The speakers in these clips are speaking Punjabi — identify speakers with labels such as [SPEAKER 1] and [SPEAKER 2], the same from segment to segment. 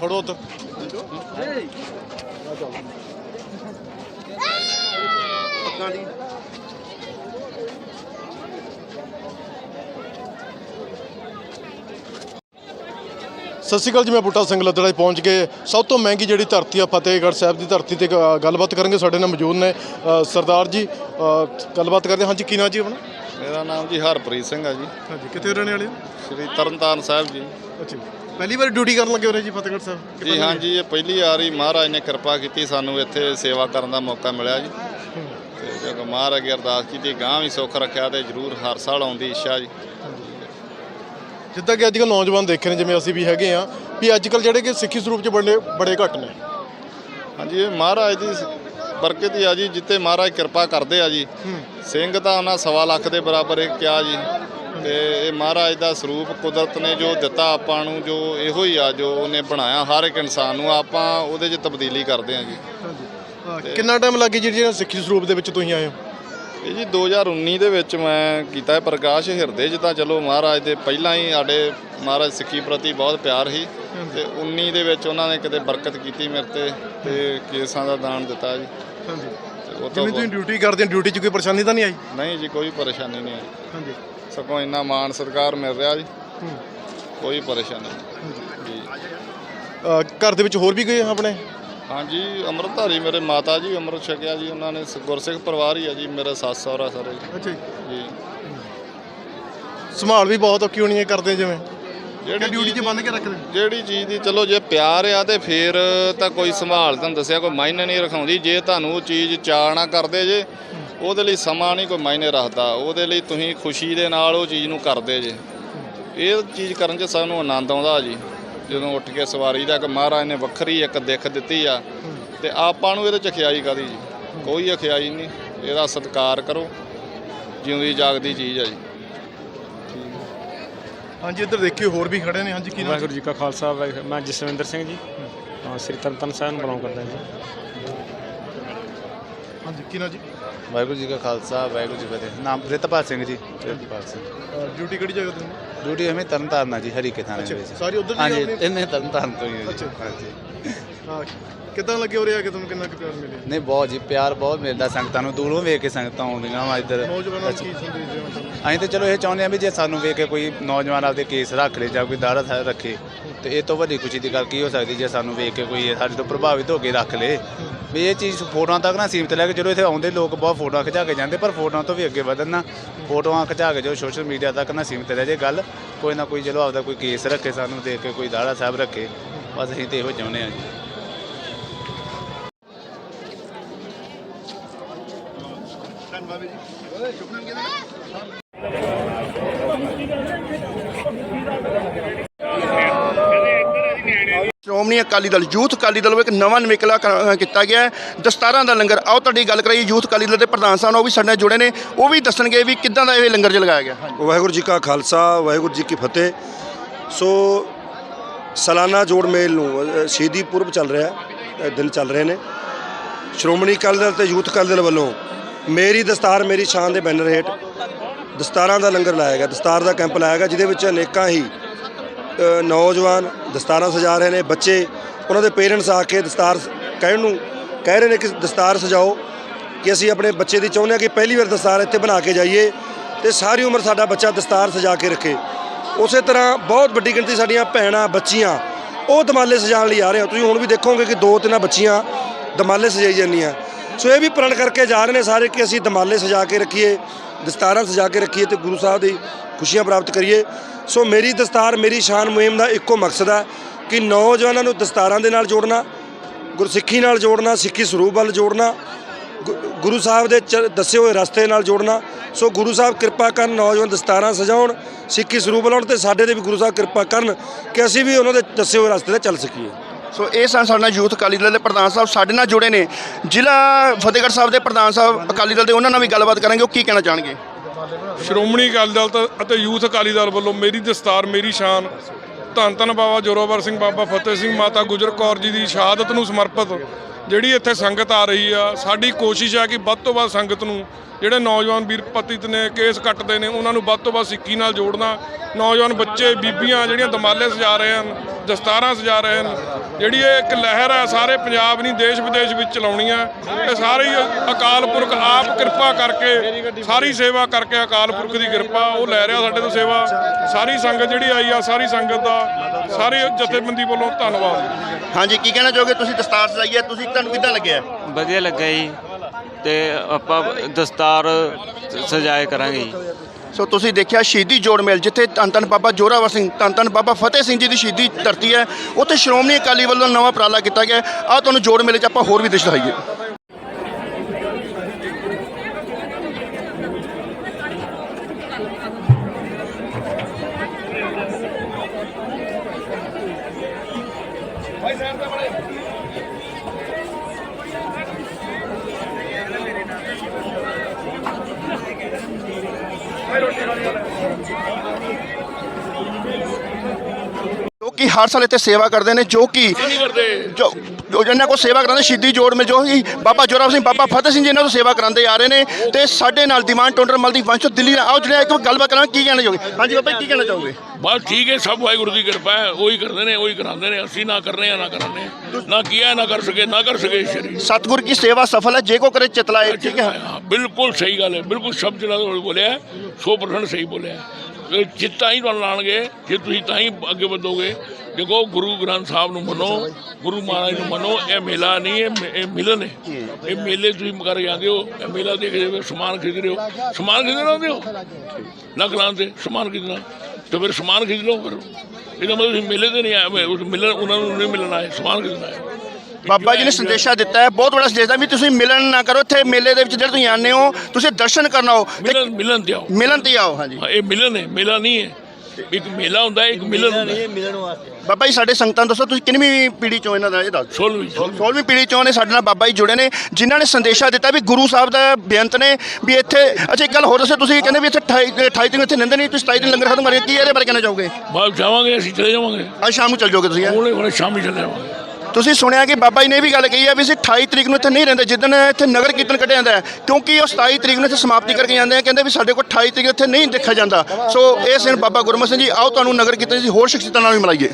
[SPEAKER 1] ਫੜੋ
[SPEAKER 2] ਦੀ
[SPEAKER 1] ਸਤਿ ਸ਼੍ਰੀ ਅਕਾਲ ਜੀ ਮੈਂ ਬੂਟਾ ਸਿੰਘ ਲੱਦੜਾ ਜੀ ਪਹੁੰਚ ਗਏ। ਸਭ ਤੋਂ ਮਹਿੰਗੀ ਜਿਹੜੀ ਧਰਤੀ ਆ ਫਤਿਹਗੜ੍ਹ ਸਾਹਿਬ ਦੀ ਧਰਤੀ ਤੇ ਗੱਲਬਾਤ ਕਰਾਂਗੇ। ਸਾਡੇ ਨਾਲ ਮੌਜੂਦ ਨੇ ਸਰਦਾਰ ਜੀ। ਗੱਲਬਾਤ ਕਰਦੇ ਹਾਂ। ਹਾਂਜੀ ਕੀ ਨਾਂ ਜੀ ਆਪਣਾ?
[SPEAKER 3] ਮੇਰਾ ਨਾਮ ਜੀ ਹਰਪ੍ਰੀਤ ਸਿੰਘ ਆ ਜੀ।
[SPEAKER 1] ਹਾਂਜੀ ਕਿੱਥੇ ਰਹਿਣੇ ਵਾਲੇ ਹੋ?
[SPEAKER 3] ਸ੍ਰੀ ਤਰਨਤਾਰਨ ਸਾਹਿਬ ਜੀ।
[SPEAKER 1] ਅੱਛਾ ਪਹਿਲੀ ਵਾਰ ਡਿਊਟੀ ਕਰਨ ਲੱਗੇ ਹੋ ਰਹੇ ਜੀ ਫਤਿਹਗੜ੍ਹ ਸਾਹਿਬ?
[SPEAKER 3] ਜੀ ਹਾਂ ਜੀ ਇਹ ਪਹਿਲੀ ਵਾਰੀ ਮਹਾਰਾਜ ਨੇ ਕਿਰਪਾ ਕੀਤੀ ਸਾਨੂੰ ਇੱਥੇ ਸੇਵਾ ਕਰਨ ਦਾ ਮੌਕਾ ਮਿਲਿਆ ਜੀ। ਤੇ ਜਦੋਂ ਮਹਾਰਾਜ ਅੱਗੇ ਅਰਦਾਸ ਕੀਤੀ ਗਾਂ ਵੀ ਸੁੱਖ ਰੱਖਿਆ ਤੇ ਜਰੂਰ ਹਰ ਸਾਲ ਆਉਣ ਦੀ ਇੱਛਾ ਜੀ।
[SPEAKER 1] ਜਿੱਦਾਂ ਕਿ ਅੱਜਕੱਲ ਨੌਜਵਾਨ ਦੇਖੇ ਨੇ ਜਿਵੇਂ ਅਸੀਂ ਵੀ ਹੈਗੇ ਆ ਵੀ ਅੱਜਕੱਲ ਜਿਹੜੇ ਕਿ ਸਿੱਖੀ ਸਰੂਪ ਚ ਬੜੇ ਬੜੇ ਘੱਟ ਨੇ।
[SPEAKER 3] ਹਾਂਜੀ ਇਹ ਮਹਾਰਾਜ ਦੀ ਬਰਕਤ ਹੀ ਆ ਜੀ ਜਿੱਤੇ ਮਹਾਰਾਜ ਕਿਰਪਾ ਕਰਦੇ ਆ ਜੀ। ਸਿੰਘ ਤਾਂ ਉਹਨਾਂ ਸਵਾ ਲੱਖ ਦੇ ਬਰਾਬਰ ਇਹ ਕਿਹਾ ਜੀ। ਤੇ ਇਹ ਮਹਾਰਾਜ ਦਾ ਸਰੂਪ ਕੁਦਰਤ ਨੇ ਜੋ ਦਿੱਤਾ ਆਪਾਂ ਨੂੰ ਜੋ ਇਹੋ ਹੀ ਆ ਜੋ ਉਹਨੇ ਬਣਾਇਆ ਹਰ ਇੱਕ ਇਨਸਾਨ ਨੂੰ ਆਪਾਂ ਉਹਦੇ 'ਚ ਤਬਦੀਲੀ ਕਰਦੇ ਆ ਜੀ।
[SPEAKER 1] ਕਿੰਨਾ ਟਾਈਮ ਲੱਗੇ ਜੀ ਜਿਹੜਾ ਸਿੱਖੀ ਸਰੂਪ ਦੇ ਵਿੱਚ ਤੁਸੀਂ ਆਏ ਹੋ?
[SPEAKER 3] ਇਹ ਜੀ 2019 ਦੇ ਵਿੱਚ ਮੈਂ ਕੀਤਾ ਹੈ ਪ੍ਰਕਾਸ਼ ਹਿਰਦੇ ਜਿੱਦਾਂ ਚਲੋ ਮਹਾਰਾਜ ਦੇ ਪਹਿਲਾਂ ਹੀ ਸਾਡੇ ਮਹਾਰਾਜ ਸਿੱਖੀ ਪ੍ਰਤੀ ਬਹੁਤ ਪਿਆਰ ਸੀ। ਤੇ 19 ਦੇ ਵਿੱਚ ਉਹਨਾਂ ਨੇ ਕਿਤੇ ਬਰਕਤ ਕੀਤੀ ਮੇਰੇ ਤੇ ਤੇ ਕੇਸਾਂ ਦਾ ਦਾਨ ਦਿੱਤਾ ਜੀ।
[SPEAKER 1] ਹਾਂਜੀ। ਜਿਵੇਂ ਤੁਸੀਂ ਡਿਊਟੀ ਕਰਦੇ ਹੋ ਡਿਊਟੀ 'ਚ ਕੋਈ ਪਰੇਸ਼ਾਨੀ ਤਾਂ ਨਹੀਂ ਆਈ?
[SPEAKER 3] ਨਹੀਂ ਜੀ ਕੋਈ ਪਰੇਸ਼ਾਨੀ ਨਹੀਂ ਆਈ।
[SPEAKER 1] ਹਾਂਜੀ।
[SPEAKER 3] ਸਗੋਂ ਇੰਨਾ ਮਾਣ ਸਤਿਕਾਰ ਮਿਲ ਰਿਹਾ ਜੀ। ਕੋਈ ਪਰੇਸ਼ਾਨੀ ਨਹੀਂ। ਜੀ।
[SPEAKER 1] ਘਰ ਦੇ ਵਿੱਚ ਹੋਰ ਵੀ ਗਏ ਆਪਣੇ?
[SPEAKER 3] ਹਾਂਜੀ ਅੰਮ੍ਰਿਤਧਾਰੀ ਮੇਰੇ ਮਾਤਾ ਜੀ ਅੰਮ੍ਰਿਤ ਛਕਿਆ ਜੀ ਉਹਨਾਂ ਨੇ ਸ- ਗੁਰਸਿੱਖ ਪਰਿਵਾਰ ਹੀ ਆ ਜੀ ਮੇਰੇ ਸੱਸ ਸਹੁਰਾ ਸਾਰੇ।
[SPEAKER 1] ਅੱਛਾ ਜੀ।
[SPEAKER 3] ਜੀ।
[SPEAKER 1] ਸੰਭਾਲ ਵੀ ਬਹੁਤ ਔਖੀ ਹੋਣੀ ਹੈ ਕਰਦੇ ਜਿਵੇਂ।
[SPEAKER 3] ਜਿਹੜੀ
[SPEAKER 1] ਡਿਊਟੀ 'ਚ ਬੰਦ ਕੇ ਰੱਖਦੇ
[SPEAKER 3] ਜਿਹੜੀ ਚੀਜ਼ ਦੀ ਚਲੋ ਜੇ ਪਿਆਰ ਆ ਤੇ ਫੇਰ ਤਾਂ ਕੋਈ ਸੰਭਾਲ ਤੁਹਾਨੂੰ ਦੱਸਿਆ ਕੋਈ ਮਾਇਨੇ ਨਹੀਂ ਰਖਾਉਂਦੀ। ਜੇ ਤੁਹਾਨੂੰ ਉਹ ਚੀਜ਼ ਚਾਅ ਨਾ ਕਰਦੇ ਜੇ ਉਹਦੇ ਲਈ ਸਮਾਂ ਨਹੀਂ ਕੋਈ ਮਾਇਨੇ ਰੱਖਦਾ। ਉਹਦੇ ਲਈ ਤੁਸੀਂ ਖੁਸ਼ੀ ਦੇ ਨਾਲ ਉਹ ਚੀਜ਼ ਨੂੰ ਕਰਦੇ ਜੇ। ਇਹ ਚੀਜ਼ ਕਰਨ 'ਚ ਸਾਨੂੰ ਆਨੰਦ ਆਉਂਦਾ ਜੀ। ਜਦੋਂ ਉੱਠ ਕੇ ਸਵਾਰੀ ਦਾ ਕਿ ਮਹਾਰਾਜ ਨੇ ਵੱਖਰੀ ਇੱਕ ਦਿੱਖ ਦਿੱਤੀ ਆ ਤੇ ਆਪਾਂ ਨੂੰ ਇਹਦੇ 'ਚ ਖਿਆਈ ਕਾਦੀ ਜੀ? ਕੋਈ ਅਖਿਆਈ ਨਹੀਂ। ਇਹਦਾ ਸਤਿਕਾਰ ਕਰੋ। ਜਿਉਂਦੀ ਜਾਗਦੀ ਚੀਜ਼ ਆ ਜੀ।
[SPEAKER 1] ਹਾਂਜੀ ਇੱਧਰ ਦੇਖਿਓ ਹੋਰ ਵੀ ਖੜੇ ਨੇ। ਹਾਂਜੀ ਕੀ ਨਾਮ
[SPEAKER 4] ਵਾਹਿਗੁਰੂ ਜੀ ਕਾ ਖਾਲਸਾ ਵਾਹਿਗੁਰੂ ਮੈਂ ਜਸਵਿੰਦਰ ਸਿੰਘ ਜੀ। ਹਾਂ ਸ੍ਰੀ ਤਰਨਤਾਰਨ ਸਾਹਿਬ ਨੂੰ ਬਿਲੋਂਗ ਕਰਦਾ ਜੀ।
[SPEAKER 1] ਹਾਂਜੀ ਕੀ ਨਾਮ ਜੀ?
[SPEAKER 5] ਵਾਹਿਗੁਰੂ ਜੀ ਕਾ ਖਾਲਸਾ ਵਾਹਿਗੁਰੂ ਜੀ ਕੀ ਫਤਿਹ। ਨਾਮ ਪ੍ਰਿਤਪਾਲ ਸਿੰਘ ਜੀ। ਪ੍ਰਿਤਪਾਲ ਸਿੰਘ।
[SPEAKER 1] ਡਿਊਟੀ ਕਿਹੜੀ ਜਗ੍ਹਾ ਤੇ
[SPEAKER 5] ਡਿਊਟੀ ਹਮੇ ਤਰਨਤਾਰਨ ਆ ਜੀ ਹਰੀਕੇ ਥਾਣੇ ਦੇ ਵਿੱਚ।
[SPEAKER 1] ਸਾਰੀ ਉਧਰ
[SPEAKER 5] ਹਾਂਜੀ ਇਹਨੇ ਤਰਨਤਾਰਨ ਤੋਂ ਹੀ ਹੈ ਜੀ। ਹਾਂਜੀ।
[SPEAKER 1] ਹਾਂ ਕਿੱਦਾਂ ਲੱਗੇ ਹੋ ਰਿਹਾ ਕਿ ਤੁਹਾਨੂੰ? ਕਿੰਨਾ ਕੁ ਪਿਆਰ ਮਿਲਿਆ?
[SPEAKER 5] ਨਹੀਂ ਬਹੁਤ ਜੀ ਪਿਆਰ ਬਹੁਤ ਮਿਲਦਾ ਸੰਗਤਾਂ ਨੂੰ। ਦੂਰੋਂ ਵੇਖ ਕੇ ਸੰਗਤਾਂ ਆਉਂਦੀਆਂ ਵਾ ਇੱਧਰ।
[SPEAKER 1] ਨੌਜਵਾਨਾਂ ਨੂੰ ਕੀ ਸੰਦੇਸ਼ ਦੇਣਾ ਚਾਹੁੰਦੇ?
[SPEAKER 5] ਅਸੀਂ ਤਾਂ ਚਲੋ ਇਹ ਚਾਹੁੰਦੇ ਆ ਵੀ ਜੇ ਸਾਨੂੰ ਵੇਖ ਕੇ ਕੋਈ ਨੌਜਵਾਨ ਆਪਦੇ ਕੇਸ ਰੱਖ ਲੇ ਜਾਂ ਕੋਈ ਦਾੜਾ ਰੱਖੇ ਤੇ ਇਹ ਤੋਂ ਵੱਡੀ ਖੁਸ਼ੀ ਦੀ ਗੱਲ ਕੀ ਹੋ ਸਕਦੀ ਜੇ ਸਾਨੂੰ ਵੇਖ ਕੇ ਕੋਈ ਸਾਡੇ ਤੋਂ ਪ੍ਰਭਾਵਿਤ ਹੋ ਕੇ ਰੱਖ ਲੇ। ਵੀ ਇਹ ਚੀਜ਼ ਫੋਟੋਆਂ ਤੱਕ ਨਾ ਸੀਮਤ ਲੈ ਕੇ ਜਦੋਂ ਇੱਥੇ ਆਉਂਦੇ ਲੋਕ ਬਹੁਤ ਫੋਟੋਆਂ ਖਿਚਾ ਕੇ ਜਾਂਦੇ, ਪਰ ਫੋਟੋਆਂ ਤੋਂ ਵੀ ਅੱਗੇ ਵਧਣ ਨਾ, ਫੋਟੋਆਂ ਖਿਚਾ ਕੇ ਜੋ ਸੋਸ਼ਲ ਮੀਡੀਆ ਤੱਕ ਨਾ ਸੀਮਤ ਰਹਿ ਜੇ ਗੱਲ, ਕੋਈ ਨਾ ਕੋਈ ਚਲੋ ਆਪਦਾ ਕੋਈ ਕੇਸ ਰੱਖੇ ਸਾਨੂੰ, ਦੇਖ ਕੇ ਕੋਈ ਦਾੜਾ ਸਾਹਿਬ ਰੱਖੇ, ਬਸ ਅਸੀਂ ਤੇ ਇਹੋ ਚਾਹੁੰਦੇ ਆ ਜੀ।
[SPEAKER 2] ਅਕਾਲੀ ਦਲ, ਯੂਥ ਅਕਾਲੀ ਦਲ ਵੱਲੋਂ ਇੱਕ ਨਵਾਂ ਨਿਵੇਕਲਾ ਕੀਤਾ ਗਿਆ ਹੈ। ਦਸਤਾਰਾਂ ਦਾ ਲੰਗਰ, ਆਓ ਤੁਹਾਡੀ ਗੱਲ ਕਰਾਈਏ ਯੂਥ ਅਕਾਲੀ ਦਲ ਦੇ ਪ੍ਰਧਾਨ ਸਾਹਿਬ ਨਾਲ ਉਹ ਵੀ ਸਾਡੇ ਨਾਲ ਜੁੜੇ ਨੇ। ਉਹ ਵੀ ਦੱਸਣਗੇ ਵੀ ਕਿੱਦਾਂ ਦਾ ਇਹ ਲੰਗਰ ਚ ਲਗਾਇਆ ਗਿਆ
[SPEAKER 6] ਵਾਹਿਗੁਰੂ ਜੀ ਕਾ ਖਾਲਸਾ, ਵਾਹਿਗੁਰੂ ਜੀ ਕੀ ਫਤਿਹ। ਸੋ, ਸਾਲਾਨਾ ਜੋੜ ਮੇਲ ਨੂੰ ਸ਼ਹੀਦੀ ਪੁਰਬ ਚੱਲ ਰਿਹਾ ਦਿਨ ਚੱਲ ਰਹੇ ਨੇ। ਸ਼੍ਰੋਮਣੀ ਅਕਾਲੀ ਦਲ ਤੇ ਯੂਥ ਅਕਾਲੀ ਦਲ ਵੱਲੋਂ ਮੇਰੀ ਦਸਤਾਰ, ਮੇਰੀ ਸ਼ਾਨ ਦੇ ਬੈਨਰ ਹੇਠ ਦਸਤਾਰਾਂ ਦਾ ਲੰਗਰ ਲਾਇਆ ਗਿਆ, ਦਸਤਾਰ ਦਾ ਕੈਂਪ ਲਾਇਆ ਗਿਆ, ਜਿਹਦੇ ਵਿੱਚ ਅਨੇਕਾਂ ਹੀ ਨੌਜਵਾਨ ਦਸਤਾਰਾਂ ਸਜਾ ਰਹੇ ਨੇ, ਬੱਚੇ, ਉਹਨਾਂ ਦੇ ਪੇਰੈਂਟਸ ਆ ਕੇ ਦਸਤਾਰ ਕਹਿਣ ਨੂੰ ਕਹਿ ਰਹੇ ਨੇ ਕਿ ਦਸਤਾਰ ਸਜਾਓ, ਕਿ ਅਸੀਂ ਆਪਣੇ ਬੱਚੇ ਦੀ ਚਾਹੁੰਦੇ ਹਾਂ ਕਿ ਪਹਿਲੀ ਵਾਰ ਦਸਤਾਰ ਇੱਥੇ ਬਣਾ ਕੇ ਜਾਈਏ ਤੇ ਸਾਰੀ ਉਮਰ ਸਾਡਾ ਬੱਚਾ ਦਸਤਾਰ ਸਜਾ ਕੇ ਰੱਖੇ। ਉਸੇ ਤਰ੍ਹਾਂ ਬਹੁਤ ਵੱਡੀ ਗਿਣਤੀ ਸਾਡੀਆਂ ਭੈਣਾਂ, ਬੱਚੀਆਂ, ਉਹ ਦਮਾਲੇ ਸਜਾਉਣ ਲਈ ਆ ਰਹੇ ਆ। ਤੁਸੀਂ ਹੁਣ ਵੀ ਦੇਖੋਗੇ ਕਿ ਦੋ ਤਿੰਨ ਬੱਚੀਆਂ ਦਮਾਲੇ ਸਜਾਈ ਜਾਂਦੀਆਂ। ਸੋ ਇਹ ਵੀ ਪ੍ਰਣ ਕਰਕੇ ਜਾ ਰਹੇ ਨੇ ਸਾਰੇ ਕਿ ਅਸੀਂ ਦਮਾਲੇ ਸਜਾ ਕੇ ਰੱਖੀਏ, ਦਸਤਾਰਾਂ ਸਜਾ ਕੇ ਰੱਖੀਏ ਤੇ ਗੁਰੂ ਸਾਹਿਬ ਦੀ ਖੁਸ਼ੀਆਂ ਪ੍ਰਾਪਤ ਕਰੀਏ। ਸੋ ਮੇਰੀ ਦਸਤਾਰ, ਮੇਰੀ ਸ਼ਾਨ ਮੁਹਿੰਮ ਦਾ ਇੱਕੋ ਮਕਸਦ ਹੈ ਕਿ ਨੌਜਵਾਨਾਂ ਨੂੰ ਦਸਤਾਰਾਂ ਦੇ ਨਾਲ ਜੋੜਨਾ, ਗੁਰਸਿੱਖੀ ਨਾਲ ਜੋੜਨਾ, ਸਿੱਖੀ ਸਰੂਪ ਵੱਲ ਜੋੜਨਾ, ਗੁ- ਗੁਰੂ ਸਾਹਿਬ ਦੇ ਚ- ਦੱਸੇ ਹੋਏ ਰਸਤੇ ਨਾਲ ਜੋੜਨਾ। ਸੋ ਗੁਰੂ ਸਾਹਿਬ ਕਿਰਪਾ ਕਰਨ ਨੌਜਵਾਨ ਦਸਤਾਰਾਂ ਸਜਾਉਣ, ਸਿੱਖੀ ਸਰੂਪ ਲਾਉਣ ਤੇ ਸਾਡੇ ਤੇ ਵੀ ਗੁਰੂ ਸਾਹਿਬ ਕਿਰਪਾ ਕਰਨ ਕਿ ਅਸੀਂ ਵੀ ਉਹਨਾਂ ਦੇ ਦੱਸੇ ਹੋਏ ਰਸਤੇ ਤੇ ਚੱਲ ਸਕੀਏ।
[SPEAKER 2] ਸੋ ਇਹ ਸਨ ਸਾਡੇ ਨਾਲ ਯੂਥ ਅਕਾਲੀ ਦਲ ਦੇ ਪ੍ਰਧਾਨ ਸਾਹਿਬ ਸਾਡੇ ਨਾਲ ਜੁੜੇ ਨੇ। ਜ਼ਿਲ੍ਹਾ ਫਤਿਹਗੜ੍ਹ ਸਾਹਿਬ ਦੇ ਪ੍ਰਧਾਨ ਸਾਹਿਬ ਅਕਾਲੀ ਦਲ ਦੇ, ਉਹਨਾਂ ਨਾਲ ਵੀ ਗੱਲਬਾਤ ਕਰਾਂਗੇ, ਉਹ ਕੀ ਕਹਿਣਾ ਚਾਹਣਗੇ?
[SPEAKER 7] ਸ਼੍ਰੋਮਣੀ ਅਕਾਲੀ ਦਲ ਤ- ਅਤੇ ਯੂਥ ਅਕਾਲੀ ਦਲ ਵੱਲੋਂ ਮੇਰੀ ਦਸਤਾਰ ਮੇਰੀ ਸ਼ਾਨ। ਧੰਨ ਧੰਨ ਬਾਬਾ ਜੋਰਾਵਰ ਸਿੰਘ, ਬਾਬਾ ਫਤਿਹ ਸਿੰਘ ਮਾਤਾ ਗੁਜਰ ਕੌਰ ਜੀ ਦੀ ਸ਼ਹਾਦਤ ਨੂੰ ਸਮਰਪਿਤ ਜਿਹੜੀ ਇੱਥੇ ਸੰਗਤ ਆ ਰਹੀ ਆ, ਸਾਡੀ ਕੋਸ਼ਿਸ਼ ਆ ਕਿ ਵੱਧ ਤੋਂ ਵੱਧ ਸੰਗਤ ਨੂੰ ਜਿਹੜੇ ਨੌਜਵਾਨ ਵੀਰ ਪਤਿਤ ਨੇ ਕੇਸ ਕੱਟਦੇ ਨੇ ਉਹਨਾਂ ਨੂੰ ਵੱਧ ਤੋਂ ਵੱਧ ਸਿੱਖੀ ਨਾਲ ਜੋੜਨਾ। ਨੌਜਵਾਨ ਬੱਚੇ ਬੀਬੀਆਂ ਜਿਹੜੀਆਂ ਦਮਾਲੇ ਸਜਾ ਰਹੇ ਹਨ ਦਸਤਾਰਾਂ ਸਜਾ ਰਹੇ ਨੇ ਜਿਹੜੀ ਇਹ ਇੱਕ ਲਹਿਰ ਹੈ ਸਾਰੇ ਪੰਜਾਬ ਨਹੀਂ ਦੇਸ਼ ਵਿਦੇਸ਼ ਵਿੱਚ ਚਲਾਉਣੀ ਹੈ। ਇਹ ਸਾਰੇ ਅਕਾਲ ਪੁਰਖ ਆਪ ਕਿਰਪਾ ਕਰਕੇ ਸਾਰੀ ਸੇਵਾ ਕਰਕੇ ਅਕਾਲ ਪੁਰਖ ਦੀ ਕਿਰਪਾ ਉਹ ਲੈ ਰਿਹਾ ਸਾਡੇ ਤੋਂ ਸੇਵਾ। ਸਾਰੀ ਸੰਗਤ ਜਿਹੜੀ ਆਈ ਆ ਸਾਰੀ ਸੰਗਤ ਦਾ ਸਾਰੇ ਜਥੇਬੰਦੀ ਵੱਲੋਂ ਧੰਨਵਾਦ।
[SPEAKER 2] ਹਾਂਜੀ ਕੀ ਕਹਿਣਾ ਚਾਹੋਗੇ? ਤੁਸੀਂ ਦਸਤਾਰ ਸਜਾਈ ਹੈ ਤੁਸੀਂ ਤੁਹਾਨੂੰ ਕਿੱਦਾਂ ਲੱਗਿਆ?
[SPEAKER 8] ਵਧੀਆ ਲੱਗਾ ਜੀ। ਤੇ ਆਪਾਂ ਦਸਤਾਰ ਸਜਾਏ ਕਰਾਂਗੇ ਜੀ।
[SPEAKER 2] ਸੋ ਤੁਸੀਂ ਦੇਖਿਆ ਸ਼ਹੀਦੀ ਜੋੜ ਮੇਲ, ਜਿੱਥੇ ਧੰਨ ਧੰਨ ਬਾਬਾ ਜੋਰਾਵਰ ਸਿੰਘ ਧੰਨ ਧੰਨ ਬਾਬਾ ਫਤਿਹ ਸਿੰਘ ਜੀ ਦੀ ਸ਼ਹੀਦੀ ਧਰਤੀ ਹੈ, ਉੱਥੇ ਸ਼੍ਰੋਮਣੀ ਅਕਾਲੀ ਵੱਲੋਂ ਨਵਾਂ ਉਪਰਾਲਾ ਕੀਤਾ ਗਿਆ ਆ ਤੁਹਾਨੂੰ ਜੋੜ ਮੇਲੇ 'ਚ ਆਪਾਂ ਹੋਰ ਵੀ ਦਿਸ਼ ਦਿਖਾਈਏ ਜੋ ਕਿ ਹਰ ਸਾਲ ਇੱਥੇ ਸੇਵਾ ਕਰਦੇ ਨੇ ਜੋ ਕਿ ਜੋ ਜੋ ਇਹਨਾਂ ਕੋਲ ਸੇਵਾ ਕਰਾਉਂਦੇ ਸ਼ਹੀਦੀ ਜੋੜ ਮੇਲ ਜੋ ਕਿ ਬਾਬਾ ਜੋਰਾਵਰ ਸਿੰਘ ਬਾਬਾ ਫਤਿਹ ਸਿੰਘ ਜੀ ਇਹਨਾਂ ਤੋਂ ਸੇਵਾ ਕਰਾਉਂਦੇ ਆ ਰਹੇ ਨੇ ਤੇ ਸਾਡੇ ਨਾਲ ਦੀਵਾਨ ਟੋਂਡਰ ਮਲ ਦੀ ਵੰਸ਼ ਦਿੱਲੀ ਆਓ ਜਿਹੜੇ ਇੱਕ ਗੱਲਬਾਤ ਕਰਾਂਗੇ ਕੀ ਕਹਿਣਾ ਚਾਹੋਗੇ? ਹਾਂਜੀ ਬਾਬਾ ਕੀ ਕਹਿਣਾ ਚਾਹੋਗੇ?
[SPEAKER 9] ਬਸ ਠੀਕ ਹੈ ਸਭ ਵਾਹਿਗੁਰੂ ਦੀ ਕਿਰਪਾ ਹੈ ਉਹੀ ਕਰਦੇ ਨੇ ਉਹੀ ਕਰਾਉਂਦੇ ਨੇ ਅਸੀਂ ਨਾ ਕਰਨੇ ਆ ਨਾ ਕਰਾਂਦੇ ਨਾ ਕੀਆ ਨਾ ਕਰ ਸਕੇ ਨਾ ਕਰ ਸਕੇ ਸ਼ਰੀਰ
[SPEAKER 2] ਸਤਿਗੁਰ ਕੀ ਸੇਵਾ ਸਫਲ ਹੈ ਜੇ ਕੋ ਕਰੇ ਚਤਲਾਏ ਠੀਕ ਹੈ?
[SPEAKER 9] ਹਾਂ, ਬਿਲਕੁਲ ਸਹੀ ਗੱਲ ਹੈ ਬਿਲਕੁਲ ਸ਼ਬਦ ਨਾਲ ਬੋਲਿਆ 100% ਸਹੀ ਬੋਲਿਆ ਜੇ ਤਾਂ ਹੀ ਤੁਹਾਨੂੰ ਲਾਣਗੇ, ਜੇ ਤੁਸੀਂ ਤਾਂ ਹੀ ਅੱਗੇ ਵਧੋਗੇ। ਦੇਖੋ, ਗੁਰੂ ਗ੍ਰੰਥ ਸਾਹਿਬ ਨੂੰ ਮੰਨੋ, ਗੁਰੂ ਮਹਾਰਾਜ ਨੂੰ ਮੰਨੋ, ਇਹ ਮੇਲਾ ਨਹੀਂ, ਇਹ ਇਹ ਮਿਲਨ ਹੈ। ਇਹ ਮੇਲੇ ਤੁਸੀਂ ਕਰ ਜਾਂਦੇ ਹੋ, ਇਹ ਮੇਲਾ ਦੇਖਦੇ ਹੋ ਸਮਾਨ ਖਰੀਦ ਰਹੇ ਹੋ। ਸਮਾਨ ਖਰੀਦਣਾ ਆਉਂਦੇ ਹੋ? ਨਕ ਲਾਉਂਦੇ ਸਮਾਨ ਖਰੀਦਣਾ ਤੇ ਫਿਰ ਸਮਾਨ ਖਰੀਦ ਲਓ ਫਿਰ। ਇਹਦਾ ਮਤਲਬ ਤੁਸੀਂ ਮੇਲੇ ਤੇ ਨਹੀਂ ਆਏ, ਉਸ ਮਿਲਣ ਉਹਨਾਂ ਨੂੰ ਨਹੀਂ ਮਿਲਣਾ ਹੈ ਸਮਾਨ ਖਰੀਦਣਾ ਹੈ
[SPEAKER 2] ਬਾਬਾ ਜੀ ਨੇ ਸੰਦੇਸ਼ਾ ਦਿੱਤਾ ਹੈ ਬਹੁਤ ਵੱਡਾ ਸੰਦੇਸ਼ ਹੈ ਵੀ ਤੁਸੀਂ ਮਿਲਣ ਨਾ ਕਰੋ ਇੱਥੇ ਮੇਲੇ ਦੇ ਵਿੱਚ ਜਿਹੜੇ ਤੁਸੀਂ ਆਉਂਦੇ ਹੋ ਤੁਸੀਂ ਦਰਸ਼ਨ ਕਰਨ ਆਓ। ਤੇ
[SPEAKER 9] ਮਿਲਨ ਮਿਲਨ ਤੇ ਆਓ।
[SPEAKER 2] ਮਿਲਣ ਤੇ ਆਓ ਹਾਂਜੀ।
[SPEAKER 9] ਹਾਂ, ਇਹ ਮਿਲਨ ਹੈ ਮੇਲਾ ਨਹੀਂ ਹੈ। ਇੱਕ ਮੇਲਾ ਹੁੰਦਾ ਹੈ ਇੱਕ ਮਿਲਨ ਹੁੰਦਾ। ਹੈ
[SPEAKER 2] ਬਾਬਾ ਜੀ ਸਾਡੇ ਸੰਗਤਾਂ ਨੂੰ ਦੱਸੋ ਤੁਸੀਂ ਕਿੰਨਵੀਂ ਪੀੜ੍ਹੀ ਚੋਂ ਇਹਨਾਂ ਦਾ ਇਹ ਦੱਸੋ
[SPEAKER 9] ਸੋਲਵੀਂ
[SPEAKER 2] ਸੋਲਵੀਂ। ਪੀੜ੍ਹੀ ਚੋਂ ਨੇ ਸਾਡੇ ਨਾਲ ਬਾਬਾ ਜੀ ਜੁੜੇ ਨੇ ਜਿਨ੍ਹਾਂ ਨੇ ਸੰਦੇਸ਼ਾ ਦਿੱਤਾ ਵੀ ਗੁਰੂ ਸਾਹਿਬ ਦਾ ਬੇਅੰਤ ਨੇ ਵੀ ਇੱਥੇ ਅੱਛਾ ਇੱਕ ਗੱਲ ਹੋਰ ਦੱਸੋ ਤੁਸੀਂ ਕਹਿੰਦੇ ਵੀ ਇੱਥੇ 28 28 ਦਿਨ ਇੱਥੇ ਨਿੰਦ ਨਹੀਂ ਤੁਸੀਂ 27 ਦਿਨ ਲੰਗਰ ਖਤਮ ਕਰੇ ਕੀ ਇਹਦੇ ਬਾਰੇ ਕਹਿਣਾ ਚਾਹੋਗੇ
[SPEAKER 9] ਬਾਅਦ ਜਾਵਾਂਗੇ ਅਸੀਂ ਚਲੇ ਜਾਵਾਂਗੇ।
[SPEAKER 2] ਅੱਜ ਸ਼ਾਮ ਨੂੰ ਚੱਲ ਜਾਓਗੇ ਤੁਸੀਂ ਹੈਂ?
[SPEAKER 9] ਉਹਨੇ ਉਹਨੇ ਸ਼ਾਮੀ ਚਲੇ ਜਾਵਾਂਗੇ।
[SPEAKER 2] ਤੁਸੀਂ ਸੁਣਿਆ ਕਿ ਬਾਬਾ ਜੀ ਨੇ ਇਹ ਵੀ ਗੱਲ ਕਹੀ ਹੈ ਵੀ ਅਸੀਂ 28 ਤਰੀਕ ਨੂੰ ਇੱਥੇ ਨਹੀਂ ਰਹਿੰਦੇ ਜਿੱਦਣ ਇੱਥੇ ਨਗਰ ਕੀਰਤਨ ਕੱਢਿਆ ਜਾਂਦਾ ਹੈ, ਕਿਉਂਕਿ ਉਹ 27 ਤਰੀਕ ਨੂੰ ਇੱਥੇ ਸਮਾਪਤੀ ਕਰਕੇ ਜਾਂਦੇ ਆ, ਕਹਿੰਦੇ ਵੀ ਸਾਡੇ ਕੋਲ 28 ਤਰੀਕ ਇੱਥੇ ਨਹੀਂ ਦੇਖਿਆ ਜਾਂਦਾ। ਸੋ ਇਹ ਦਿਨ ਬਾਬਾ ਗੁਰਮਤ ਸਿੰਘ ਜੀ, ਆਓ ਤੁਹਾਨੂੰ ਨਗਰ ਕੀਰਤਨ ਦੀ ਹੋਰ ਸ਼ਖਸੀਅਤਾਂ ਨਾਲ ਵੀ ਮਿਲਾਈਏ।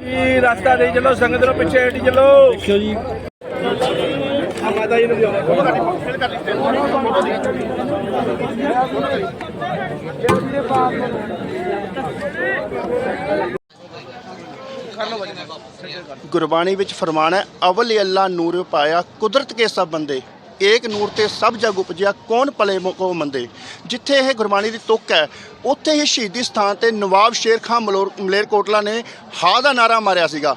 [SPEAKER 10] ਜੀ ਰਸਤਾ ਦੇ ਚਲੋ ਸੰਗਤ ਨੂੰ ਪਿੱਛੇ ਹਟੀ ਚਲੋ। ਦੇਖਿਓ ਜੀ। ਆ ਮਾਤਾ ਜੀ ਨੂੰ ਵੀ
[SPEAKER 2] ਗੁਰਬਾਣੀ ਵਿੱਚ ਫਰਮਾਨ ਹੈ, ਅਵਲ ਅੱਲਾ ਨੂਰ ਪਾਇਆ, ਕੁਦਰਤ ਕੇ ਸਭ ਬੰਦੇ। ਏਕ ਨੂਰ ਤੇ ਸਭ ਜਗ ਉਪਜਿਆ, ਕੌਣ ਭਲੇ ਮੋ- ਕੋ ਮੰਦੇ? ਜਿੱਥੇ ਇਹ ਗੁਰਬਾਣੀ ਦੀ ਤੁਕ ਹੈ, ਉੱਥੇ ਹੀ ਸ਼ਹੀਦੀ ਸਥਾਨ ਤੇ ਨਵਾਬ ਸ਼ੇਰ ਖਾਨ ਮਲੋਰ ਮਲੇਰਕੋਟਲਾ ਨੇ ਹਾ ਦਾ ਨਾਰਾ ਮਾਰਿਆ ਸੀਗਾ।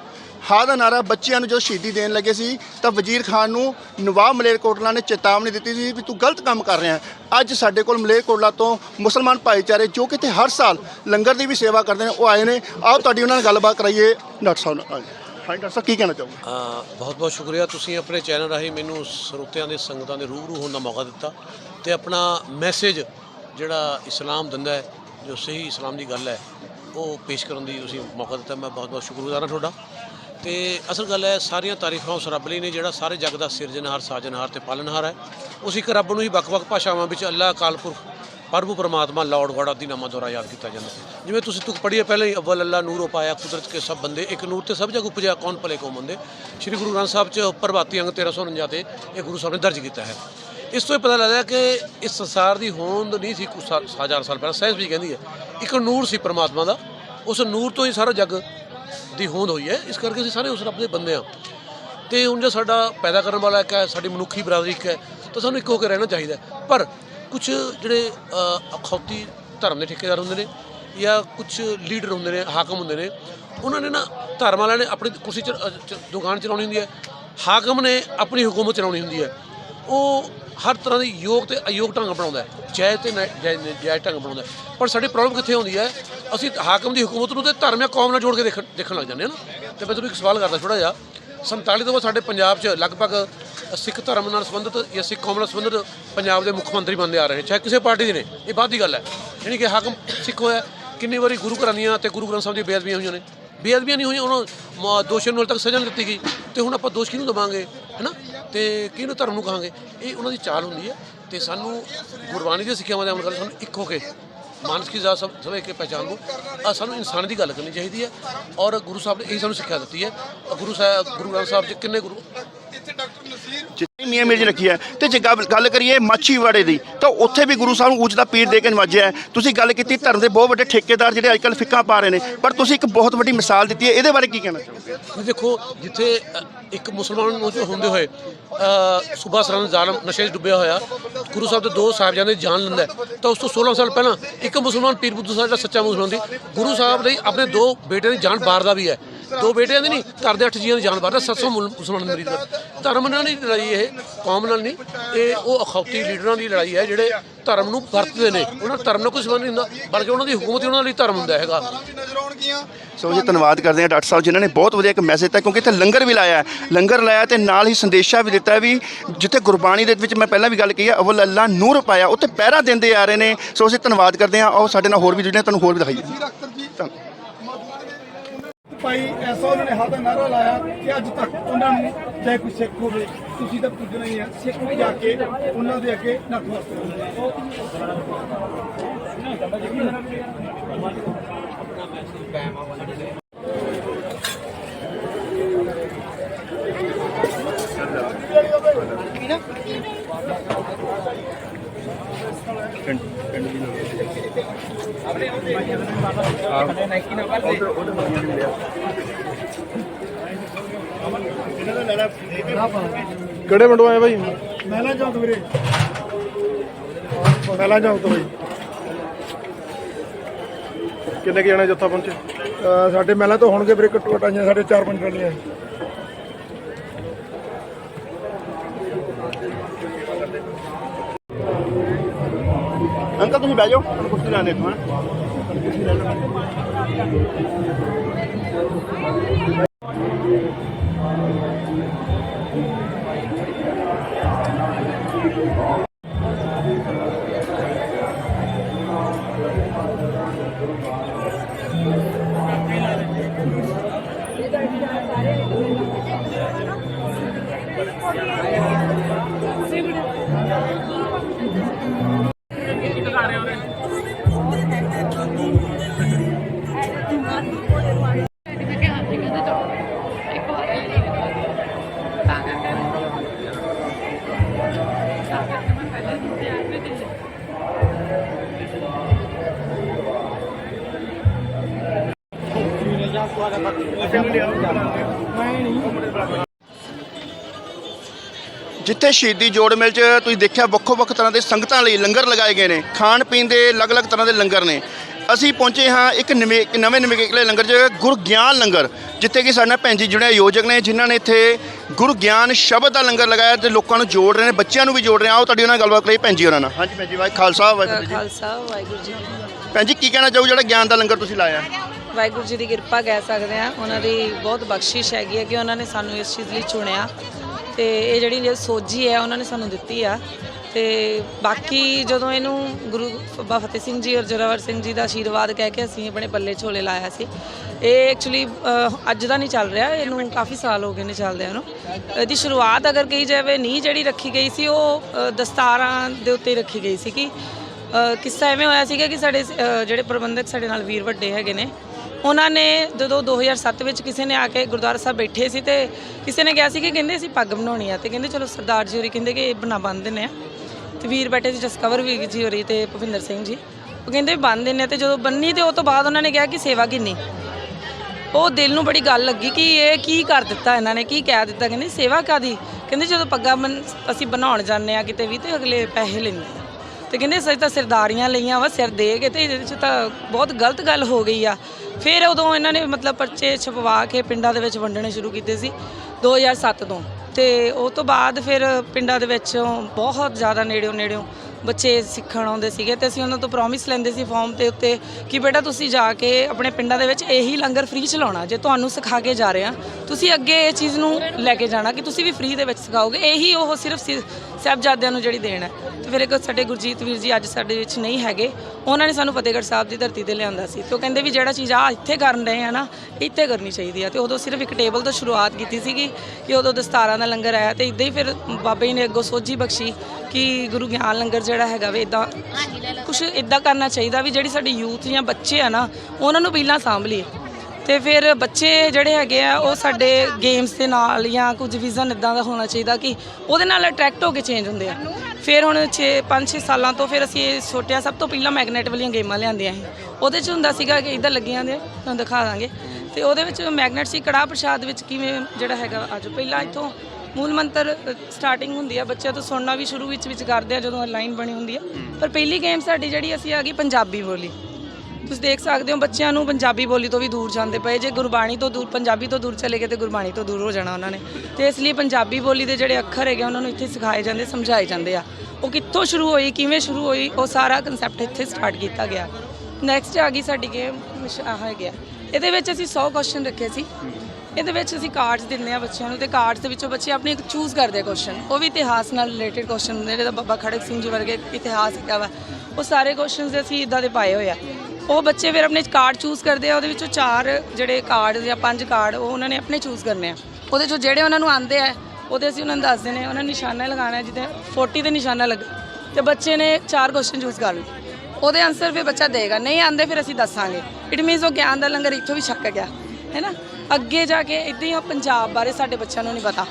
[SPEAKER 2] ਹਾ ਦਾ ਨਾਰਾ ਬੱਚਿਆਂ ਨੂੰ ਜੋ ਸ਼ਹੀਦੀ ਦੇਣ ਲੱਗੇ ਸੀ, ਤਾਂ ਵਜ਼ੀਰ ਖਾਨ ਨੂੰ ਨਵਾਬ ਮਲੇਰਕੋਟਲਾ ਨੇ ਚੇਤਾਵਨੀ ਦਿੱਤੀ ਸੀ ਵੀ ਤੂੰ ਗਲਤ ਕੰਮ ਕਰ ਰਿਹਾ ਅੱਜ ਸਾਡੇ ਕੋਲ ਮਲੇਰਕੋਟਲਾ ਤੋਂ ਮੁਸਲਮਾਨ ਭਾਈਚਾਰੇ ਜੋ ਕਿ ਇੱਥੇ ਹਰ ਸਾਲ ਲੰਗਰ ਦੀ ਵੀ ਸੇਵਾ ਕਰਦੇ ਨੇ, ਉਹ ਆਏ ਨੇ। ਆਓ ਤੁਹਾਡੀ ਉਹਨਾਂ ਨਾਲ ਗੱਲਬਾਤ ਕਰਾਈਏ, ਡਾਕਟਰ ਸਾਹਿਬ ਨਾਲ। ਹਾਂ ਡਾਕਟਰ ਸਾਹਿਬ, ਕੀ ਕਹਿਣਾ ਚਾਹੋਗੇ?
[SPEAKER 11] ਬਹੁਤ ਬਹੁਤ ਸ਼ੁਕਰੀਆ। ਤੁਸੀਂ ਆਪਣੇ ਚੈਨਲ ਰਾਹੀਂ ਮੈਨੂੰ ਸਰੋਤਿਆਂ ਦੇ ਸੰਗਤਾਂ ਦੇ ਰੂਬਰੂ ਹੋਣ ਦਾ ਮੌਕਾ ਦਿੱਤਾ ਤੇ ਆਪਣਾ ਮੈਸੇਜ ਜਿਹੜਾ ਇਸਲਾਮ ਦਿੰਦਾ ਹੈ, ਜੋ ਸਹੀ ਇਸਲਾਮ ਦੀ ਗੱਲ ਹੈ, ਉਹ ਪੇਸ਼ ਕਰਨ ਦੀ ਤੁਸੀਂ ਮੌਕਾ ਦਿੱਤਾ। ਮੈਂ ਬਹੁਤ ਬਹੁਤ ਸ਼ੁਕਰਗੁਜ਼ਾਰ ਹਾਂ ਤੁਹਾਡਾ। ਤੇ ਅਸਲ ਗੱਲ ਹੈ, ਸਾਰੀਆਂ ਤਾਰੀਫਾਂ ਉਸ ਰੱਬ ਲਈ ਨੇ, ਜਿਹੜਾ ਸਾਰੇ ਜਗ ਦਾ ਸਿਰਜਣਹਾਰ, ਸਾਜਣਹਾਰ ਤੇ ਪਾਲਣਹਾਰ ਹੈ। ਉਸ ਇੱਕ ਰੱਬ ਨੂੰ ਹੀ ਵੱਖ-ਵੱਖ ਭਾਸ਼ਾਵਾਂ ਵਿੱਚ ਅੱਲਾ ਅਕਾਲ ਪੁਰਖ ਪ੍ਰਭੂ ਪਰਮਾਤਮਾ ਲਾਰਡ ਗੋਡ ਦੀ ਨਾਮਾਂ ਦੁਆਰਾ ਯਾਦ ਕੀਤਾ ਜਾਂਦਾ ਜਿਵੇਂ ਤੁਸੀਂ ਤੁਕ ਪੜ੍ਹੀਏ, ਪਹਿਲਾਂ ਹੀ ਅਵਲ ਅੱਲਾ ਨੂਰ ਉਪਾਇਆ, ਕੁਦਰਤ ਕੇ ਸਭ ਬੰਦੇ, ਇੱਕ ਨੂਰ ਤੇ ਸਭ ਜਗ ਉਪਜਿਆ, ਕੌਣ ਭਲੇ ਕੋ ਮੰਦੇ? ਸ੍ਰੀ ਗੁਰੂ ਗ੍ਰੰਥ ਸਾਹਿਬ ਚ ਪ੍ਰਭਾਤੀ ਅੰਗ 1349 ਤੇ ਇਹ ਗੁਰੂ ਸਾਹਿਬ ਨੇ ਦਰਜ ਕੀਤਾ ਹੈ। ਇਸ ਤੋਂ ਇਹ ਪਤਾ ਲੱਗਦਾ ਕਿ ਇਸ ਸੰਸਾਰ ਦੀ ਹੋਂਦ ਨਹੀਂ ਸੀ ਕੁਝ ਸਾ- ਹਜ਼ਾਰ ਸਾਲ ਪਹਿਲਾਂ ਸਾਇੰਸ ਵੀ ਕਹਿੰਦੀ ਹੈ, ਇੱਕ ਨੂਰ ਸੀ ਪਰਮਾਤਮਾ ਦਾ, ਉਸ ਨੂਰ ਤੋਂ ਹੀ ਸਾਰਾ ਜਗ ਦੀ ਹੋਂਦ ਹੋਈ ਹੈ, ਇਸ ਕਰਕੇ ਅਸੀਂ ਸਾਰੇ ਉਸ ਰੱਬ ਦੇ ਬੰਦੇ ਹਾਂ। ਤੇ ਹੁਣ ਜੇ ਸਾਡਾ ਪੈਦਾ ਕਰਨ ਵਾਲਾ ਇੱਕ ਹੈ, ਸਾਡੀ ਮਨੁੱਖੀ ਬਰਾਦਰੀ ਇੱਕ ਹੈ, ਤਾਂ ਸਾਨੂੰ ਇੱਕ ਹੋ ਕੇ ਰਹਿਣਾ ਚਾਹੀਦਾ ਪਰ ਕੁਝ ਜਿਹੜੇ ਅਖੌਤੀ ਧਰਮ ਦੇ ਠੇਕੇਦਾਰ ਹੁੰਦੇ ਨੇ ਜਾਂ ਕੁਝ ਲੀਡਰ ਹੁੰਦੇ ਨੇ, ਹਾਕਮ ਹੁੰਦੇ ਨੇ, ਉਹਨਾਂ ਨੇ ਨਾ ਧਰਮ ਵਾਲਿਆਂ ਨੇ ਆਪਣੀ ਕੁਰਸੀ ਚ ਦੁਕਾਨ ਚਲਾਉਣੀ ਹੁੰਦੀ ਹੈ। ਹਾਕਮ ਨੇ ਆਪਣੀ ਹਕੂਮਤ ਚਲਾਉਣੀ ਹੁੰਦੀ ਹੈ। ਉਹ ਹਰ ਤਰ੍ਹਾਂ ਦੀ ਯੋਗ ਤੇ ਅਯੋਗ ਢੰਗ ਬਣਾਉਂਦਾ ਹੈ। ਜਾਇਜ਼ ਤੇ ਨਾ- ਜਾਇਜ਼ ਢੰਗ ਬਣਾਉਂਦਾ ਪਰ ਸਾਡੀ ਪ੍ਰੋਬਲਮ ਕਿੱਥੇ ਹੁੰਦੀ ਹੈ? ਅਸੀਂ ਹਾਕਮ ਦੀ ਹਕੂਮਤ ਨੂੰ ਤੇ ਧਰਮ ਜਾਂ ਕੌਮ ਨਾਲ ਜੋੜ ਕੇ ਦੇਖਣ ਦੇਖਣ ਲੱਗ ਜਾਂਦੇ ਹਾਂ ਨਾ। ਤੇ ਮੈਂ ਤੁਹਾਨੂੰ ਇੱਕ ਸਵਾਲ ਕਰਦਾ ਥੋੜਾ ਜਿਹਾ। 47 ਤੋਂ ਬਾਅਦ ਸਾਡੇ ਪੰਜਾਬ 'ਚ ਲਗਭਗ ਸਿੱਖ ਧਰਮ ਨਾਲ ਸੰਬੰਧਿਤ ਜਾਂ ਸਿੱਖ ਕੌਮ ਨਾਲ ਸੰਬੰਧਿਤ ਪੰਜਾਬ ਦੇ ਮੁੱਖ ਮੰਤਰੀ ਬਣਦੇ ਆ ਰਹੇ ਨੇ ਚਾਹੇ ਕਿਸੇ ਪਾਰਟੀ ਦੇ ਨੇ ਇਹ ਬਾਅਦ ਦੀ ਗੱਲ ਹੈ। ਯਾਨੀ ਕਿ ਹਾਕਮ ਸਿੱਖ ਹੋਇਆ ਕਿੰਨੀ ਵਾਰੀ ਗੁਰੂ ਘਰਾਂ ਦੀਆਂ ਤੇ ਗੁਰੂ ਗ੍ਰੰਥ ਸਾਹਿਬ ਦੀਆਂ ਬੇਅਦਬੀਆਂ ਹੋਈਆਂ ਨੇ। ਬੇਅਦਬੀਆਂ ਨਹੀਂ ਹੋਈਆਂ ਉਹਨਾਂ ਮ- ਦੋਸ਼ੀਆਂ ਨੂੰ ਹਾਲੇ ਤੱਕ ਸਜ਼ਾ ਨਹੀਂ ਦਿੱਤੀ ਗਈ ਤੇ ਹੁਣ ਆਪਾਂ ਦੋਸ਼ ਕਿਹਨੂੰ ਦਵਾਂਗੇ ਹੈਨਾ? ਤੇ ਕਿਹਨੂੰ ਧਰਮ ਨੂੰ ਕਹਾਂਗੇ? ਇਹ ਉਹਨਾਂ ਦੀ ਚਾਲ ਹੁੰਦੀ ਹੈ। ਤੇ ਸਾਨੂੰ ਗੁਰਬਾਣੀ ਦੀਆਂ ਸਿੱਖਿਆਵਾਂ ਦੇ ਅਮਲ ਕਰਨ ਸਾਨੂੰ ਇੱਕ ਹੋ ਕੇ ਮਾਨਸ ਕੀ ਜ਼ਾਤ ਸਭ ਸਭ ਪਹਿਚਾਨ ਨੂੰ ਅ, ਸਾਨੂੰ ਇਨਸਾਨ ਦੀ ਗੱਲ ਕਰਨੀ ਚਾਹੀਦੀ ਹੈ। ਔਰ ਗੁਰੂ ਸਾਹਿਬ ਨੇ ਇਹ ਸਾਨੂੰ ਸਿੱਖਿਆ ਦਿੱਤੀ ਹੈ। ਗੁਰੂ ਸਾਹਿਬ ਗੁਰੂ ਗ੍ਰੰਥ ਸਾਹਿਬ 'ਚ ਕਿੰਨੇ ਗੁਰੂ
[SPEAKER 2] decir. ਮੀਆਂ ਮਿਰਜ ਰੱਖੀ ਹੈ। ਤੇ ਜੇ ਗੱਲ ਗੱਲ ਕਰੀਏ ਮਾਛੀਵਾੜੇ ਦੀ ਤਾਂ ਉੱਥੇ ਵੀ ਗੁਰੂ ਸਾਹਿਬ ਨੂੰ ਉੱਚ ਦਾ ਪੀਰ ਦੇ ਕੇ ਨਵਾਜਿਆ ਤੁਸੀਂ ਗੱਲ ਕੀਤੀ ਧਰਮ ਦੇ ਬਹੁਤ ਵੱਡੇ ਠੇਕੇਦਾਰ ਜਿਹੜੇ ਅੱਜਕੱਲ ਫਿੱਕਾ ਪਾ ਰਹੇ ਨੇ। ਪਰ ਤੁਸੀਂ ਇੱਕ ਬਹੁਤ ਵੱਡੀ ਮਿਸਾਲ ਦਿੱਤੀ ਹੈ। ਇਹਦੇ ਬਾਰੇ ਕੀ ਕਹਿਣਾ ਚਾਹੋਗੇ?
[SPEAKER 11] ਨਹੀਂ ਦੇਖੋ ਜਿੱਥੇ ਇੱਕ ਮੁਸਲਮਾਨ ਨੂੰ ਹੁੰਦੇ ਹੋਏ ਅ, ਸੂਬਾ ਸਰਾਂ ਜ਼ਾਲਮ ਨਸ਼ੇ 'ਚ ਡੁੱਬਿਆ ਹੋਇਆ ਗੁਰੂ ਸਾਹਿਬ ਦੇ ਦੋ ਸਾਹਿਬਜ਼ਾਦੇ ਦੀ ਜਾਨ ਲੈਂਦਾ ਤਾਂ ਉਸ ਤੋਂ 16 ਸਾਲ ਪਹਿਲਾਂ ਇੱਕ ਮੁਸਲਮਾਨ ਪੀਰ ਬੁੱਧੂ ਸਾਹਿਬ ਦਾ ਸੱਚਾ ਮੁਸਲਮਾਨ ਦੀ ਗੁਰੂ ਸਾਹਿਬ ਲਈ ਆਪਣੇ ਦੋ ਬੇਟਿਆਂ ਦੀ ਜਾਨ ਬਾਰਦਾ ਵੀ ਹੈ। ਦੋ ਬੇਟਿਆਂ ਦੀ ਨਹੀਂ ਘਰ ਦੇ ਅੱਠ ਜੀਆਂ ਦੀ ਜਾਨ ਬਾਰਦਾ 700 ਮੁਲ- ਮੁਸਲਮਾਨ ਮਰੀਦ ਧਰਮ ਨਾਲ ਨਹੀਂ ਲੜਾਈ ਇਹ। ਕੌਮ ਨਾਲ ਨਹੀਂ, ਇਹ ਉਹ ਅਖੌਤੀ ਲੀਡਰਾਂ ਦੀ ਲੜਾਈ ਹੈ, ਜਿਹੜੇ ਧਰਮ ਨੂੰ ਵਰਤਦੇ ਨੇ। ਉਹਨਾਂ ਧਰਮ ਨਾਲ ਕੋਈ ਸੰਬੰਧ ਨਹੀਂ ਹੁੰਦਾ, ਬਲਕਿ ਉਹਨਾਂ ਦੀ ਹੁਕੂਮਤ ਹੀ ਉਹਨਾਂ ਲਈ ਧਰਮ ਹੁੰਦਾ ਹੈਗਾ।
[SPEAKER 2] ਸੋ ਜੀ, ਧੰਨਵਾਦ ਕਰਦੇ ਹਾਂ ਡਾਕਟਰ ਸਾਹਿਬ ਜਿਨ੍ਹਾਂ ਨੇ ਬਹੁਤ ਵਧੀਆ ਇੱਕ ਮੈਸੇਜ ਦਿੱਤਾ, ਕਿਉਂਕਿ ਇੱਥੇ ਲੰਗਰ ਵੀ ਲਾਇਆ ਹੈ। ਲੰਗਰ ਲਾਇਆ ਤੇ ਨਾਲ ਹੀ ਸੰਦੇਸ਼ਾ ਵੀ ਦਿੱਤਾ ਵੀ ਜਿੱਥੇ ਗੁਰਬਾਣੀ ਦੇ ਵਿੱਚ ਮੈਂ ਪਹਿਲਾਂ ਵੀ ਗੱਲ ਕਹੀ ਹੈ, ਅਵਲ ਅੱਲਾ ਨੂਰ ਪਾਇਆ, ਉੱਥੇ ਪਹਿਰਾ ਦਿੰਦੇ ਆ ਰਹੇ ਨੇ। ਸੋ ਅਸੀਂ ਧੰਨਵਾਦ ਕਰਦੇ ਹਾਂ। ਉਹ ਸਾਡੇ ਨਾਲ ਹੋਰ ਵੀ ਜਿਹੜੇ ਤੁਹਾਨੂੰ ਹੋਰ ਵੀ ਦਿਖਾਈਏ।
[SPEAKER 10] ਭਾਈ, ਐਸਾ ਉਹਨਾਂ ਨੇ ਹੱਥ ਦਾ ਨਾਰਾ ਲਾਇਆ ਕਿ ਅੱਜ ਤੱਕ ਉਹਨਾਂ ਨੂੰ ਚਾਹੇ ਕੋਈ ਸਿੱਖ ਹੋਵੇ, ਤੁਸੀਂ ਤਾਂ ਪੁੱਜਣਾ ਹੀ ਹੈ ਸਿੱਖ ਵੀ ਜਾ ਕੇ ਉਹਨਾਂ ਦੇ ਅੱਗੇ ਨਤਮਸਤਕ
[SPEAKER 1] ਕਿਹੜੇ ਪਿੰਡੋਂ ਆਏ ਬਾਈ?
[SPEAKER 10] ਮਹਿਲਾ ਚੌਂਕ ਵੀਰੇ। ਮਹਿਲਾ ਚੌਂਕ ਤੋਂ ਬਈ।
[SPEAKER 1] ਕਿੰਨੇ ਕੁ ਜਣੇ ਜੱਥਾ ਪਹੁੰਚੇ?
[SPEAKER 10] ਅਹ ਸਾਡੇ ਮਹਿਲਾ ਤੋਂ ਹੋਣਗੇ ਵੀਰੇ ਘੱਟੋ ਘੱਟ ਆਈਆਂ ਸਾਡੇ 4-5 ਟਰਾਲੀਆਂ
[SPEAKER 2] ਅੰਕਲ ਤੁਸੀਂ ਬਹਿ ਜਾਓ ਤੁਹਾਨੂੰ ਕੁਰਸੀ ਲੈਣੇ ਤੋਂ ਜਿੱਥੇ ਸ਼ਹੀਦੀ ਜੋੜ ਮੇਲ 'ਚ ਤੁਸੀਂ ਦੇਖਿਆ ਵੱਖੋ ਵੱਖ ਤਰ੍ਹਾਂ ਦੇ ਸੰਗਤਾਂ ਲਈ ਲੰਗਰ ਲਗਾਏ ਗਏ ਨੇ ਖਾਣ ਪੀਣ ਦੇ ਅਲੱਗ-ਅਲੱਗ ਤਰ੍ਹਾਂ ਦੇ ਲੰਗਰ ਨੇ। ਅਸੀਂ ਪਹੁੰਚੇ ਹਾਂ ਇੱਕ ਨਵੇਂ ਨਵੇਂ ਨਿਵੇਕਲੇ ਲੰਗਰ 'ਚ ਗੁਰਗਿਆਨ ਲੰਗਰ ਜਿੱਥੇ ਕਿ ਸਾਡੇ ਨਾਲ ਭੈਣ ਜੀ ਜਿਹੜੇ ਆਯੋਜਕ ਨੇ ਜਿਨ੍ਹਾਂ ਨੇ ਇੱਥੇ ਗੁਰਗਿਆਨ ਸ਼ਬਦ ਦਾ ਲੰਗਰ ਲਗਾਇਆ ਤੇ ਲੋਕਾਂ ਨੂੰ ਜੋੜ ਰਹੇ ਨੇ ਬੱਚਿਆਂ ਨੂੰ ਵੀ ਜੋੜ ਰਹੇ ਆ ਆਓ ਤੁਹਾਡੀ ਉਹਨਾਂ ਨਾਲ ਗੱਲਬਾਤ ਕਰੀਏ ਭੈਣ ਜੀ ਉਹਨਾਂ ਨਾਲ। ਹਾਂਜੀ ਭੈਣ ਜੀ ਵਾਹਿ ਖਾਲਸਾ ਵਾਹਿਗੁਰੂ ਜੀ
[SPEAKER 12] ਖਾਲਸਾ ਵਾਹਿਗੁਰੂ ਜੀ
[SPEAKER 2] ਭੈਣ ਜੀ ਕੀ ਕਹਿਣਾ ਚਾਹੋ ਜਿਹੜਾ ਗਿਆਨ ਦਾ ਲੰਗਰ ਤੁਸੀਂ ਲਾਇਆ?
[SPEAKER 12] ਵਾਹਿਗੁਰੂ ਜੀ ਦੀ ਕਿਰਪਾ ਕਹਿ ਸਕਦੇ ਆ ਉਹਨਾਂ ਦੀ ਬਹੁਤ ਬਖਸ਼ਿਸ਼ ਹੈਗੀ ਹੈ ਕਿ ਉਹਨਾਂ ਨੇ ਸਾਨੂੰ ਇਸ ਚੀਜ਼ ਲਈ ਚੁਣਿਆ। ਤੇ ਇਹ ਜਿਹੜੀ ਜਿਹੜੀ ਸੋਝੀ ਹੈ, ਉਹਨਾਂ ਨੇ ਸਾਨੂੰ ਦਿੱਤੀ ਆ। ਤੇ ਬਾਕੀ ਜਦੋਂ ਇਹਨੂੰ ਗੁਰੂ ਬਾਬਾ ਫਤਿਹ ਸਿੰਘ ਜੀ ਔਰ ਜੋਰਾਵਰ ਸਿੰਘ ਜੀ ਦਾ ਆਸ਼ੀਰਵਾਦ ਕਹਿ ਕੇ ਅਸੀਂ ਆਪਣੇ ਪੱਲੇ ਝੋਲੇ ਲਾਇਆ ਸੀ। ਇਹ ਐਕਚੁਅਲੀ ਅੱਜ ਦਾ ਨਹੀਂ ਚੱਲ ਰਿਹਾ। ਇਹਨੂੰ ਕਾਫੀ ਸਾਲ ਹੋ ਗਏ ਨੇ ਚੱਲਦਿਆਂ ਨੂੰ। ਇਹਦੀ ਸ਼ੁਰੂਆਤ ਅਗਰ ਕਹੀ ਜਾਵੇ, ਨਹੀਂ ਜਿਹੜੀ ਰੱਖੀ ਗਈ ਸੀ, ਉਹ ਦਸਤਾਰਾਂ ਦੇ ਉੱਤੇ ਰੱਖੀ ਗਈ ਸੀ ਕਿ ਕਿੱਸਾ ਐਵੇਂ ਹੋਇਆ ਸੀਗਾ ਕਿ ਸਾਡੇ ਜਿਹੜੇ ਪ੍ਰਬੰਧਕ ਸਾਡੇ ਨਾਲ ਵੀਰ ਵੱਡੇ ਹੈਗੇ ਨੇ ਉਹਨਾਂ ਨੇ ਜਦੋਂ 2007 ਵਿੱਚ ਕਿਸੇ ਨੇ ਆ ਕੇ ਗੁਰਦੁਆਰਾ ਸਾਹਿਬ ਬੈਠੇ ਸੀ ਤੇ ਕਿਸੇ ਨੇ ਕਿਹਾ ਸੀ ਕਿ ਕਹਿੰਦੇ ਅਸੀਂ ਪੱਗ ਬਣਾਉਣੀ ਆ ਤੇ ਕਹਿੰਦੇ ਚਲੋ ਸਰਦਾਰ ਜੀ ਹੋਰੀ ਕਹਿੰਦੇ ਕਿ ਇਹ ਬਣਾ ਬੰਨ ਦਿੰਦੇ ਆ। ਤੇ ਵੀਰ ਬੈਠੇ ਸੀ ਜਸਕਵਰ ਵੀਰ ਜੀ ਹੋਰੀ ਤੇ ਭੁਪਿੰਦਰ ਸਿੰਘ ਜੀ। ਉਹ ਕਹਿੰਦੇ ਬੰਨ ਦਿੰਦੇ ਆ ਤੇ ਜਦੋਂ ਬੰਨੀ ਤੇ ਉਹ ਤੋਂ ਬਾਅਦ ਉਹਨਾਂ ਨੇ ਕਿਹਾ ਕਿ ਸੇਵਾ ਕਿੰਨੀ? ਉਹ ਦਿਲ ਨੂੰ ਬੜੀ ਗੱਲ ਲੱਗੀ ਕਿ ਇਹ ਕੀ ਕਰ ਦਿੱਤਾ ਇਹਨਾਂ ਨੇ, ਕੀ ਕਹਿ ਦਿੱਤਾ? ਕਹਿੰਦੇ ਸੇਵਾ ਕਾਦੀ ਕਹਿੰਦੇ ਜਦੋਂ ਪੱਗਾਂ ਬਨ- ਅਸੀਂ ਬਣਾਉਣ ਜਾਂਦੇ ਆ ਕਿਤੇ ਵੀ ਤੇ ਅਗਲੇ ਪੈਸੇ ਲੈਂਦੇ ਆ। ਤੇ ਕਹਿੰਦੇ ਅਸੀਂ ਤਾਂ ਸਰਦਾਰੀਆਂ ਲਈਆਂ ਵਾ, ਸਿਰ ਦੇ ਕੇ ਤੇ ਇਹਦੇ ਵਿੱਚ ਤਾਂ ਬਹੁਤ ਗਲਤ ਗੱਲ ਹੋ ਗਈ ਆ। ਫਿਰ ਉਦੋਂ ਇਹਨਾਂ ਨੇ ਮਤਲਬ ਪਰਚੇ ਛਪਵਾ ਕੇ ਪਿੰਡਾਂ ਦੇ ਵਿੱਚ ਵੰਡਣੇ ਸ਼ੁਰੂ ਕੀਤੇ ਸੀ 2007 ਤੋਂ। ਤੇ ਉਹ ਤੋਂ ਬਾਅਦ ਫਿਰ ਪਿੰਡਾਂ ਦੇ ਵਿੱਚ ਬਹੁਤ ਜ਼ਿਆਦਾ ਨੇੜਿਓਂ ਨੇੜਿਓਂ ਬੱਚੇ ਸਿੱਖਣ ਆਉਂਦੇ ਸੀਗੇ ਤੇ ਅਸੀਂ ਉਹਨਾਂ ਤੋਂ ਪ੍ਰੋਮਿਸ ਲੈਂਦੇ ਸੀ ਫਾਰਮ ਤੇ ਉੱਤੇ ਕਿ ਬੇਟਾ ਤੁਸੀਂ ਜਾ ਕੇ ਆਪਣੇ ਪਿੰਡਾਂ ਦੇ ਵਿੱਚ ਇਹੀ ਲੰਗਰ ਫ੍ਰੀ ਚਲਾਉਣਾ, ਜੇ ਤੁਹਾਨੂੰ ਸਿਖਾ ਕੇ ਜਾ ਰਹੇ ਆ ਤੁਸੀਂ ਅੱਗੇ ਇਹ ਚੀਜ਼ ਨੂੰ ਲੈ ਕੇ ਜਾਣਾ ਕਿ ਤੁਸੀਂ ਵੀ ਫ੍ਰੀ ਦੇ ਵਿੱਚ ਸਿਖਾਓਗੇ, ਇਹੀ ਉਹ ਸਿਰਫ ਸਾਹਿਬਜ਼ਾਦਿਆਂ ਨੂੰ ਜਿਹੜੀ ਦੇਣ ਹੈ। ਤੇ ਫਿਰ ਇੱਕ ਸਾਡੇ ਗੁਰਜੀਤ ਵੀਰ ਜੀ ਅੱਜ ਸਾਡੇ ਵਿੱਚ ਨਹੀਂ ਹੈਗੇ। ਉਹਨਾਂ ਨੇ ਸਾਨੂੰ ਫਤਿਹਗੜ੍ਹ ਸਾਹਿਬ ਦੀ ਧਰਤੀ ਤੇ ਲਿਆਂਦਾ ਸੀ। ਤੇ ਉਹ ਕਹਿੰਦੇ ਵੀ ਜਿਹੜਾ ਚੀਜ਼ ਆ ਇੱਥੇ ਕਰਨ ਰਹੇ ਆ ਨਾ, ਇੱਥੇ ਕਰਨੀ ਚਾਹੀਦੀ ਆ। ਤੇ ਉਦੋਂ ਸਿਰਫ ਇੱਕ ਟੇਬਲ ਤੋਂ ਸ਼ੁਰੂਆਤ ਕੀਤੀ ਸੀਗੀ ਕਿ ਉਦੋਂ ਦਸਤਾਰਾਂ ਦਾ ਲੰਗਰ ਆਇਆ। ਤੇ ਇਦਾਂ ਹੀ ਫਿਰ ਬਾਬਾ ਜੀ ਨੇ ਅੱਗੋਂ ਸੋਝੀ ਬਖਸ਼ੀ ਕਿ ਗੁਰੂ ਗਿਆਨ ਲੰਗਰ ਜਿਹੜਾ ਹੈਗਾ ਵੇ, ਇਦਾਂ ਕੁਝ ਇਦਾਂ ਕਰਨਾ ਚਾਹੀਦਾ ਵੀ ਜਿਹੜੀ ਸਾਡੀ ਯੂਥ ਜਾਂ ਬੱਚੇ ਆ ਨਾ, ਉਹਨਾਂ ਨੂੰ ਪਹਿਲਾਂ ਸਾਂਭ ਲਈਏ। ਤੇ ਫਿਰ ਬੱਚੇ ਜਿਹੜੇ ਹੈਗੇ ਆ ਉਹ ਸਾਡੇ ਗੇਮਸ ਦੇ ਨਾਲ ਜਾਂ ਕੁਝ ਵਿਜ਼ਨ ਇਦਾਂ ਦਾ ਹੋਣਾ ਚਾਹੀਦਾ ਕਿ ਉਹਦੇ ਨਾਲ ਅਟਰੈਕਟ ਹੋ ਕੇ ਚੇਂਜ ਹੁੰਦੇ ਆ। ਫਿਰ ਹੁਣ 6 5-6 ਸਾਲਾਂ ਤੋਂ ਫਿਰ ਅਸੀਂ ਇਹ ਸੋਚਿਆ ਸਭ ਤੋਂ ਪਹਿਲਾਂ ਮੈਗਨੇਟ ਵਾਲੀਆਂ ਗੇਮਾਂ ਲਿਆਂਦੀਆਂ ਸੀ। ਉਹਦੇ 'ਚ ਹੁੰਦਾ ਸੀਗਾ ਕਿ ਇਦਾਂ ਲੱਗੀਆਂ ਦੇ ਤੁਹਾਨੂੰ ਦਿਖਾ ਦਾਂਗੇ। ਤੇ ਉਹਦੇ ਵਿੱਚ ਮੈਗਨੇਟ ਸੀ ਕੜਾਹ ਪ੍ਰਸ਼ਾਦ ਵਿੱਚ ਕਿਵੇਂ ਜਿਹੜਾ ਹੈਗਾ ਅੱਜ ਪਹਿਲਾਂ ਇੱਥੋਂ ਮੂਲ ਮੰਤਰ ਸਟਾਰਟਿੰਗ ਹੁੰਦੀ ਆ ਬੱਚਿਆਂ ਤੋਂ ਸੁਣਨਾ ਵੀ ਸ਼ੁਰੂ ਵਿੱਚ ਵਿੱਚ ਕਰਦੇ ਆ ਜਦੋਂ ਲਾਈਨ ਬਣੀ ਹੁੰਦੀ ਆ। ਪਰ ਪਹਿਲੀ ਗੇਮ ਸਾਡੀ ਜਿਹੜੀ ਅਸੀਂ ਆ ਗਈ ਪੰਜਾਬੀ ਬੋਲੀ। ਤੁਸੀਂ ਦੇਖ ਸਕਦੇ ਹੋ ਬੱਚਿਆਂ ਨੂੰ ਪੰਜਾਬੀ ਬੋਲੀ ਤੋਂ ਵੀ ਦੂਰ ਜਾਂਦੇ ਪਏ। ਜੇ ਗੁਰਬਾਣੀ ਤੋਂ ਦੂਰ ਪੰਜਾਬੀ ਤੋਂ ਦੂਰ ਚਲੇ ਗਏ ਤੇ ਗੁਰਬਾਣੀ ਤੋਂ ਦੂਰ ਹੋ ਜਾਣਾ ਉਹਨਾਂ ਨੇ। ਤੇ ਇਸ ਲਈ ਪੰਜਾਬੀ ਬੋਲੀ ਦੇ ਜਿਹੜੇ ਅੱਖਰ ਹੈਗੇ ਉਹਨਾਂ ਨੂੰ ਇੱਥੇ ਸਿਖਾਏ ਜਾਂਦੇ, ਸਮਝਾਏ ਜਾਂਦੇ ਆ। ਉਹ ਕਿੱਥੋਂ ਸ਼ੁਰੂ ਹੋਈ, ਕਿਵੇਂ ਸ਼ੁਰੂ ਹੋਈ, ਉਹ ਸਾਰਾ ਕਨਸੈਪਟ ਇੱਥੇ ਸਟਾਰਟ ਕੀਤਾ ਗਿਆ। ਨੈਕਸਟ ਆ ਗਈ ਸਾਡੀ ਗੇਮ ਆ ਹੈਗਾ ਇਹਦੇ ਵਿੱਚ ਅਸੀਂ 100 ਕੁਐਸਚਨ ਰੱਖੇ ਸੀ। ਇਹਦੇ ਵਿੱਚ ਅਸੀਂ ਕਾਰਡਸ ਦਿੰਦੇ ਆ ਬੱਚਿਆਂ ਨੂੰ ਤੇ ਕਾਰਡਸ ਦੇ ਵਿੱਚੋਂ ਬੱਚੇ ਆਪਣੀ ਚੂਜ਼ ਕਰਦੇ ਆ ਕੁਐਸਚਨ ਉਹ ਵੀ ਇਤਿਹਾਸ ਨਾਲ ਰਿਲੇਟਡ ਕੁਐਸਚਨ ਹੁੰਦੇ ਨੇ ਬਾਬਾ ਖੜਕ ਸਿੰਘ ਜੀ ਵਰਗੇ ਇਤਿਹਾਸ ਹੈਗਾ ਵਾ, ਉਹ ਸਾਰੇ ਕੁਐਸਚਨਸ ਅਸੀਂ ਇਦਾਂ ਦੇ ਪਾਏ ਹੋਏ ਆ। ਉਹ ਬੱਚੇ ਫਿਰ ਆਪਣੇ ਕਾਰਡ ਚੂਜ਼ ਕਰਦੇ ਆ, ਉਹਦੇ ਵਿੱਚੋਂ ਚਾਰ ਜਿਹੜੇ ਕਾਰਡ ਜਾਂ ਪੰਜ ਕਾਰਡ ਉਹ ਉਹਨਾਂ ਨੇ ਆਪਣੇ ਚੂਜ਼ ਕਰਨੇ ਆ। ਉਹਦੇ ਚੋਂ ਜਿਹੜੇ ਉਹਨਾਂ ਨੂੰ ਆਂਦੇ ਆ, ਉਹਦੇ ਅਸੀਂ ਉਹਨਾਂ ਨੂੰ ਦੱਸਦੇ ਨੇ, ਉਹਨਾਂ ਨੇ ਨਿਸ਼ਾਨਾ ਲਗਾਉਣਾ ਜਿੱਦਾਂ 40 ਤੇ ਨਿਸ਼ਾਨਾ ਲੱਗੇ, ਤੇ ਬੱਚੇ ਨੇ ਚਾਰ ਕੁਐਸਚਨ ਚੂਜ਼ ਕਰ ਲਏ। ਉਹਦੇ ਆਨਸਰ ਫਿਰ ਬੱਚਾ ਦੇਗਾ, ਨਹੀਂ ਆਂਦੇ ਫਿਰ ਅਸੀਂ ਦੱਸਾਂਗੇ। ਇਟ ਮੀਨਸ ਉਹ ਗਿਆਨ ਦਾ ਲੰਗਰ ਇੱਥੋਂ ਵੀ ਛੱਕ ਗਿਆ, ਹੈ ਨਾ? ਅੱਗੇ ਜਾ ਕੇ ਇਦਾਂ ਹੀ ਪੰਜਾਬ ਬਾਰੇ ਸਾਡੇ ਬੱਚਿਆਂ ਨੂੰ ਨਹੀਂ ਪਤਾ।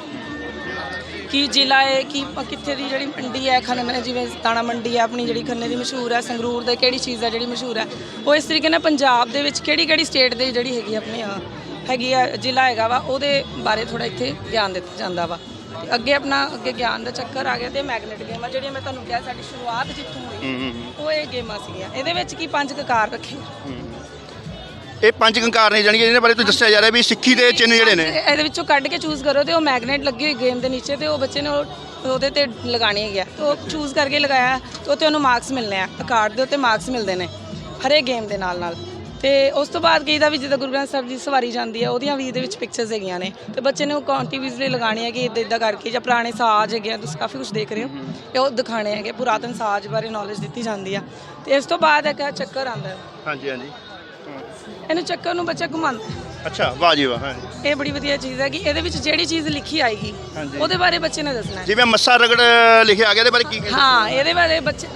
[SPEAKER 12] ਕੀ ਜ਼ਿਲ੍ਹਾ ਹੈ ਕੀ ਕਿੱਥੇ ਦੀ ਜਿਹੜੀ ਮੰਡੀ ਹੈ ਖੰਨੇ ਜਿਵੇਂ ਦਾਣਾ ਮੰਡੀ ਹੈ ਆਪਣੀ ਜਿਹੜੀ ਖੰਨੇ ਦੀ ਮਸ਼ਹੂਰ ਹੈ ਸੰਗਰੂਰ ਦੇ ਕਿਹੜੀ ਚੀਜ਼ ਹੈ ਜਿਹੜੀ ਮਸ਼ਹੂਰ ਹੈ ਉਹ ਇਸ ਤਰੀਕੇ ਨਾਲ ਪੰਜਾਬ ਦੇ ਵਿੱਚ ਕਿਹੜੀ ਕਿਹੜੀ ਸਟੇਟ ਦੇ ਜਿਹੜੀ ਹੈਗੀ ਆਪਣੀ ਆ ਹੈਗੀ ਆ ਜ਼ਿਲ੍ਹਾ ਹੈਗਾ ਵਾ ਉਹਦੇ ਬਾਰੇ ਥੋੜਾ ਇੱਥੇ ਗਿਆਨ ਦਿੱਤਾ ਜਾਂਦਾ ਵਾ। ਤੇ ਅੱਗੇ ਆਪਣਾ ਅੱਗੇ ਗਿਆਨ ਦਾ ਚੱਕਰ ਆ ਗਿਆ ਤੇ ਮੈਗਨੇਟ ਗੇਮਾਂ ਜਿਹੜੀਆਂ ਮੈਂ ਤੁਹਾਨੂੰ ਕਿਹਾ ਸਾਡੀ ਸ਼ੁਰੂਆਤ ਜਿੱਥੋਂ ਹੋਈ ਉਹ ਇਹ ਗੇਮਾਂ ਸੀਗੀਆਂ। ਇਹਦੇ ਵਿੱਚ ਕੀ ਪੰਜ ਕਕਾਰ ਰੱਖੇ?
[SPEAKER 2] ਇਹ ਪੰਜ ਕੰਕਾਰ ਨੇ ਜਾਣੀ ਕਿ ਇਹਨਾਂ ਬਾਰੇ ਤੁਸੀਂ ਦੱਸਿਆ ਜਾ ਰਿਹਾ ਵੀ ਸਿੱਖੀ ਦੇ ਚਿੰਨ੍ਹ ਜਿਹੜੇ ਨੇ।
[SPEAKER 12] ਇਹਦੇ ਵਿੱਚੋਂ ਕੱਢ ਕੇ ਚੂਜ਼ ਕਰੋ ਤੇ ਉਹ ਮੈਗਨੇਟ ਲੱਗੀ ਹੋਈ ਗੇਮ ਦੇ ਨੀਚੇ ਤੇ ਉਹ ਬੱਚੇ ਨੇ ਉਹ- ਉਹਦੇ ਤੇ ਲਗਾਣੀ ਹੈਗੀ ਆ। ਤੇ ਉਹ ਚੂਜ਼ ਕਰਕੇ ਲਗਾਇਆ ਤੇ ਉੱਤੇ ਉਹਨੂੰ ਮਾਰਕਸ ਮਿਲਨੇ ਆ। ਕਾਰਡ ਦੇ ਉੱਤੇ ਮਾਰਕਸ ਮਿਲਦੇ ਨੇ ਹਰੇਕ ਗੇਮ ਦੇ ਨਾਲ ਨਾਲ। ਤੇ ਉਸ ਤੋਂ ਬਾਅਦ ਕਈ ਦਾ ਵੀ ਜਿੱਦਾਂ ਗੁਰੂ ਗ੍ਰੰਥ ਸਾਹਿਬ ਦੀ ਸਵਾਰੀ ਜਾਂਦੀ ਹੈ ਉਹਦੀਆਂ ਵੀ ਇਹਦੇ ਵਿੱਚ ਪਿਕਚਰਸ ਹੈਗੀਆਂ ਨੇ। ਤੇ ਬੱਚੇ ਨੇ ਉਹ ਕੌਂਟੀਵਿਜ਼ਲੀ ਲਗਾਣੀ ਹੈ ਕਿ ਇਦਾਂ ਇਦਾਂ ਕਰਕੇ ਜਾਂ ਪੁਰਾਣੇ ਸਾਜ਼ ਹੈਗੇ ਆ ਤੁਸੀਂ ਕਾਫੀ ਕੁਝ ਦੇਖ ਰਹੇ ਹੋ। ਇਹ ਉਹ ਦਿਖਾਣੇ ਹੈਗੇ ਪੁਰਾਤਨ ਸਾਜ਼ ਬਾਰੇ ਨੌਲੇਜ ਦਿੱਤੀ ਜਾਂਦੀ ਆ। ਤੇ ਇਸ ਤੋਂ ਬਾਅਦ ਇੱਕ ਚੱਕਰ ਆਉਂਦਾ। ਹੈ।
[SPEAKER 2] ਹਾਂਜੀ ਹਾਂਜੀ।
[SPEAKER 12] ਇਹਨੂੰ ਚੱਕਰ ਨੂੰ ਬੱਚਾ ਘੁਮਾਉਂਦਾ ਹੈ।
[SPEAKER 2] ਅੱਛਾ ਵਾਹ ਜੀ ਵਾਹ ਹਾਂਜੀ
[SPEAKER 12] ਇਹ ਬੜੀ ਵਧੀਆ ਚੀਜ਼ ਹੈ ਕਿ ਇਹਦੇ ਵਿੱਚ ਜਿਹੜੀ ਚੀਜ਼ ਲਿਖੀ ਆਏਗੀ
[SPEAKER 2] ਹਾਂਜੀ।
[SPEAKER 12] ਉਹਦੇ ਬਾਰੇ ਬੱਚੇ ਨੇ ਦੱਸਣਾ ਹੈ।
[SPEAKER 2] ਜਿਵੇਂ ਮੱਸਾ ਰਗੜ ਲਿਖਿਆ ਆ ਗਿਆ ਇਹਦੇ ਬਾਰੇ ਕੀ ਕਹਿੰਦੇ?
[SPEAKER 12] ਹਾਂ ਇਹਦੇ ਬਾਰੇ ਬੱਚੇ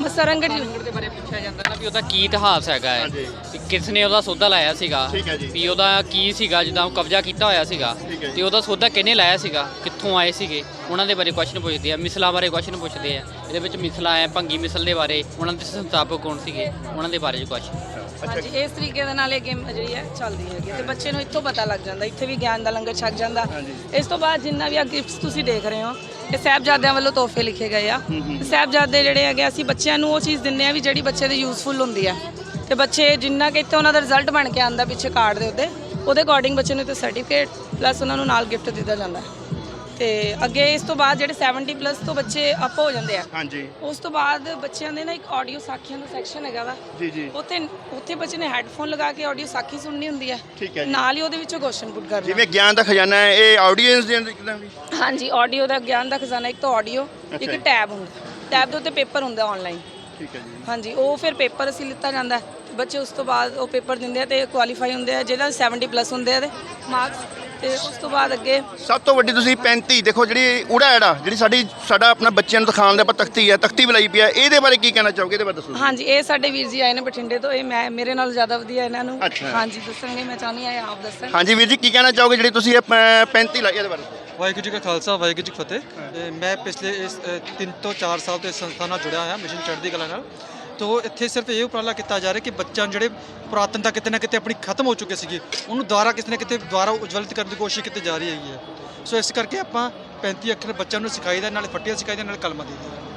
[SPEAKER 12] ਮਸਰੰਗੜ
[SPEAKER 13] ਦੇ ਬਾਰੇ ਪੁੱਛਿਆ ਜਾਂਦਾ ਨਾ ਵੀ ਉਹਦਾ ਕੀ ਇਤਿਹਾਸ ਹੈਗਾ ਹੈ।
[SPEAKER 2] ਹਾਂਜੀ।
[SPEAKER 13] ਵੀ ਕਿਸ ਨੇ ਉਹਦਾ ਸੌਦਾ ਲਾਇਆ ਸੀਗਾ।
[SPEAKER 2] ਠੀਕ ਹੈ ਜੀ।
[SPEAKER 13] ਵੀ ਉਹਦਾ ਕੀ ਸੀਗਾ ਜਿੱਦਾਂ ਉਹ ਕਬਜ਼ਾ ਕੀਤਾ ਹੋਇਆ ਸੀਗਾ।
[SPEAKER 2] ਠੀਕ ਹੈ ਜੀ।
[SPEAKER 13] ਤੇ ਉਹਦਾ ਸੌਦਾ ਕਿਹਨੇ ਲਾਇਆ ਸੀਗਾ? ਕਿੱਥੋਂ ਆਏ ਸੀਗੇ? ਉਹਨਾਂ ਦੇ ਬਾਰੇ ਕੁਐਸਚਨ ਪੁੱਛਦੇ ਆ ਮਿਸਲਾਂ ਬਾਰੇ ਕੁਐਸਚਨ ਪੁੱਛਦੇ ਆ। ਇਹਦੇ ਵਿੱਚ ਮਿਸਲਾਂ ਹੈ ਭੰਗੀ ਮਿਸਲ ਦੇ ਬਾਰੇ। ਉਹਨਾਂ ਦੇ ਸੰਸਥਾਪਕ ਕੌਣ ਸੀਗੇ? ਉਹਨਾਂ ਦੇ ਬਾਰੇ ਕੁਐਸਚਨ
[SPEAKER 12] ਹਾਂਜੀ ਇਸ ਤਰੀਕੇ ਦੇ ਨਾਲ ਇਹ ਗੇਮ ਜਿਹੜੀ ਹੈ ਚੱਲਦੀ ਹੈਗੀ ਤੇ ਬੱਚੇ ਨੂੰ ਇੱਥੋਂ ਪਤਾ ਲੱਗ ਜਾਂਦਾ ਇੱਥੇ ਵੀ ਗਿਆਨ ਦਾ ਲੰਗਰ ਛਕ ਜਾਂਦਾ। ਇਸ ਤੋਂ ਬਾਅਦ ਜਿੰਨਾ ਵੀ ਆ ਗਿਫਟਸ ਤੁਸੀਂ ਦੇਖ ਰਹੇ ਹੋ ਇਹ ਸਾਹਿਬਜ਼ਾਦਿਆਂ ਵੱਲੋਂ ਤੋਹਫੇ ਲਿਖੇ ਗਏ ਆ। ਸਾਹਿਬਜ਼ਾਦੇ ਜਿਹੜੇ ਹੈਗੇ ਅਸੀਂ ਬੱਚਿਆਂ ਨੂੰ ਉਹ ਚੀਜ਼ ਦਿੰਦੇ ਆ ਵੀ ਜਿਹੜੀ ਬੱਚੇ ਦੇ ਯੂਜ਼ਫੁਲ ਹੁੰਦੀ ਹੈ ਤੇ ਬੱਚੇ ਜਿੰਨਾ ਕਿ ਇੱਥੇ ਉਹਨਾਂ ਦਾ ਰਿਜ਼ਲਟ ਬਣ ਕੇ ਆਂਦਾ ਪਿੱਛੇ ਕਾਰਡ ਦੇ ਉੱਤੇ ਉਹਦੇ ਅਕੋਰਡਿੰਗ ਬੱਚੇ ਨੂੰ ਤੇ ਸਰਟੀਫਿਕੇਟ ਪਲੱਸ ਉਹਨਾਂ ਨੂੰ ਨਾਲ ਗਿਫਟ ਦਿੱਤਾ ਜਾਂਦਾ। ਹੈ ਤੇ ਅੱਗੇ ਇਸ ਤੋਂ ਬਾਅਦ ਜਿਹੜੇ 70 ਪਲੱਸ ਤੋਂ ਬੱਚੇ ਅਪ ਹੋ ਜਾਂਦੇ ਆ।
[SPEAKER 2] ਹਾਂਜੀ।
[SPEAKER 12] ਉਸ ਤੋਂ ਬਾਅਦ ਬੱਚਿਆਂ ਦੇ ਨਾ ਇੱਕ ਆਡੀਓ ਸਾਖੀਆਂ ਦਾ ਸੈਕਸ਼ਨ ਹੈਗਾ ਵਾ।
[SPEAKER 2] ਜੀ ਜੀ।
[SPEAKER 12] ਉੱਥੇ ਉੱਥੇ ਬੱਚੇ ਨੇ ਹੈੱਡਫੋਨ ਲਗਾ ਕੇ ਆਡੀਓ ਸਾਖੀ ਸੁਣਨੀ ਹੁੰਦੀ ਹੈ
[SPEAKER 2] ਠੀਕ ਹੈ ਜੀ।
[SPEAKER 12] ਨਾਲ ਹੀ ਉਹਦੇ ਵਿੱਚੋਂ ਕੁਐਸਚਨ ਪੁੱਟ ਕਰਨਾ।
[SPEAKER 2] ਜਿਵੇਂ ਗਿਆਨ ਦਾ ਖਜ਼ਾਨਾ ਹੈ ਇਹ ਆਡੀਅנס ਦੇ ਅੰਦਰ ਕਿਦਾਂ ਵੀ?
[SPEAKER 12] ਹਾਂਜੀ ਆਡੀਓ ਦਾ ਗਿਆਨ ਦਾ ਖਜ਼ਾਨਾ ਇੱਕ ਤਾਂ ਆਡੀਓ ਇੱਕ। ਟੈਬ ਹੁੰਦਾ। ਟੈਬ ਦੇ ਉੱਤੇ ਪੇਪਰ ਹੁੰਦਾ ਆਨਲਾਈਨ
[SPEAKER 2] ਠੀਕ ਹੈ ਜੀ।
[SPEAKER 12] ਹਾਂਜੀ ਉਹ ਫਿਰ ਪੇਪਰ ਅਸੀਂ ਲਿੱਤਾ ਜਾਂਦਾ। ਹੈ। ਬੱਚੇ ਉਸ ਤੋਂ ਬਾਅਦ ਉਹ ਪੇਪਰ ਦਿੰਦੇ ਆ ਤੇ ਕੁਆਲੀਫਾਈ ਹੁੰਦੇ ਆ। ਜਿਹਦਾ 70 ਪਲੱਸ ਹੁੰਦੇ ਆ ਤੇ ਮਾਰਕਸ ਤੇ ਉਸ ਤੋਂ ਬਾਅਦ ਅੱਗੇ
[SPEAKER 2] ਸਭ ਤੋਂ ਵੱਡੀ ਤੁਸੀਂ 35 ਦੇਖੋ ਜਿਹੜੀ ਉੜਾ ਐੜਾ ਜਿਹੜੀ ਸਾਡੀ ਸਾਡਾ ਆਪਣਾ ਬੱਚਿਆਂ ਨੂੰ ਦਿਖਾਉਣ ਦੇ ਆਪਾਂ ਤਖਤੀ ਹੈ ਤਖਤੀ ਬੁਲਾਈ ਪਈ ਹੈ। ਇਹਦੇ ਬਾਰੇ ਕੀ ਕਹਿਣਾ ਚਾਹੋਗੇ? ਇਹਦੇ ਬਾਰੇ ਦੱਸੋ।
[SPEAKER 12] ਹਾਂਜੀ ਇਹ ਸਾਡੇ ਵੀਰ ਜੀ ਆਏ ਨੇ ਬਠਿੰਡੇ ਤੋਂ ਇਹ ਮੈਂ ਮੇਰੇ ਨਾਲ ਜ਼ਿਆਦਾ ਵਧੀਆ ਇਹਨਾਂ ਨੂੰ
[SPEAKER 2] ਅੱਛਾ।
[SPEAKER 12] ਹਾਂਜੀ ਦੱਸਣਗੇ ਮੈਂ ਚਾਹੁੰਦੀ ਆ ਇਹ ਆਪ ਦੱਸਣ।
[SPEAKER 2] ਹਾਂਜੀ ਵੀਰ ਜੀ ਕੀ ਕਹਿਣਾ ਚਾਹੋਗੇ ਜਿਹੜੀ ਤੁਸੀਂ ਇਹ ਪ- 35 ਲਾਈ ਇਹਦੇ ਬਾਰੇ?
[SPEAKER 14] ਵਾਹਿਗੁਰੂ ਜੀ ਕਾ ਖਾਲਸਾ ਵਾਹਿਗੁਰੂ ਜੀ ਕੀ ਫਤਿਹ। ਤੇ ਮੈਂ ਪਿਛਲੇ ਇਸ 3 ਤੋਂ 4 ਸਾਲ ਤੋਂ ਇਸ ਸੰਸਥਾ ਨਾਲ ਜੁੜਿਆ ਹੋਇਆ ਮਿਸ਼ਨ ਚੜ੍ਹਦੀ ਕਲਾ ਨਾਲ। ਤੋ ਇੱਥੇ ਸਿਰਫ ਇਹ ਉਪਰਾਲਾ ਕੀਤਾ ਜਾ ਰਿਹਾ ਕਿ ਬੱਚਾ ਜਿਹੜੇ ਪੁਰਾਤਨਤਾ ਕਿਤੇ ਨਾ ਕਿਤੇ ਆਪਣੀ ਖਤਮ ਹੋ ਚੁੱਕੇ ਸੀਗੀ, ਉਹਨੂੰ ਦੁਬਾਰਾ ਕਿਤੇ ਨਾ ਕਿਤੇ ਦੁਬਾਰਾ ਉਜਵਲਿਤ ਕਰਨ ਦੀ ਕੋਸ਼ਿਸ਼ ਕੀਤੀ ਜਾ ਰਹੀ ਹੈਗੀ ਹੈ। ਸੋ ਇਸ ਕਰਕੇ ਆਪਾਂ 35 ਅੱਖਰ ਬੱਚਿਆਂ ਨੂੰ ਸਿਖਾਈਦਾ ਨਾਲ ਫੱਟੀਆਂ ਸਿਖਾਈਦਾ ਨਾਲ ਕਲਮਾ ਦੇ ਦਿੰਦੇ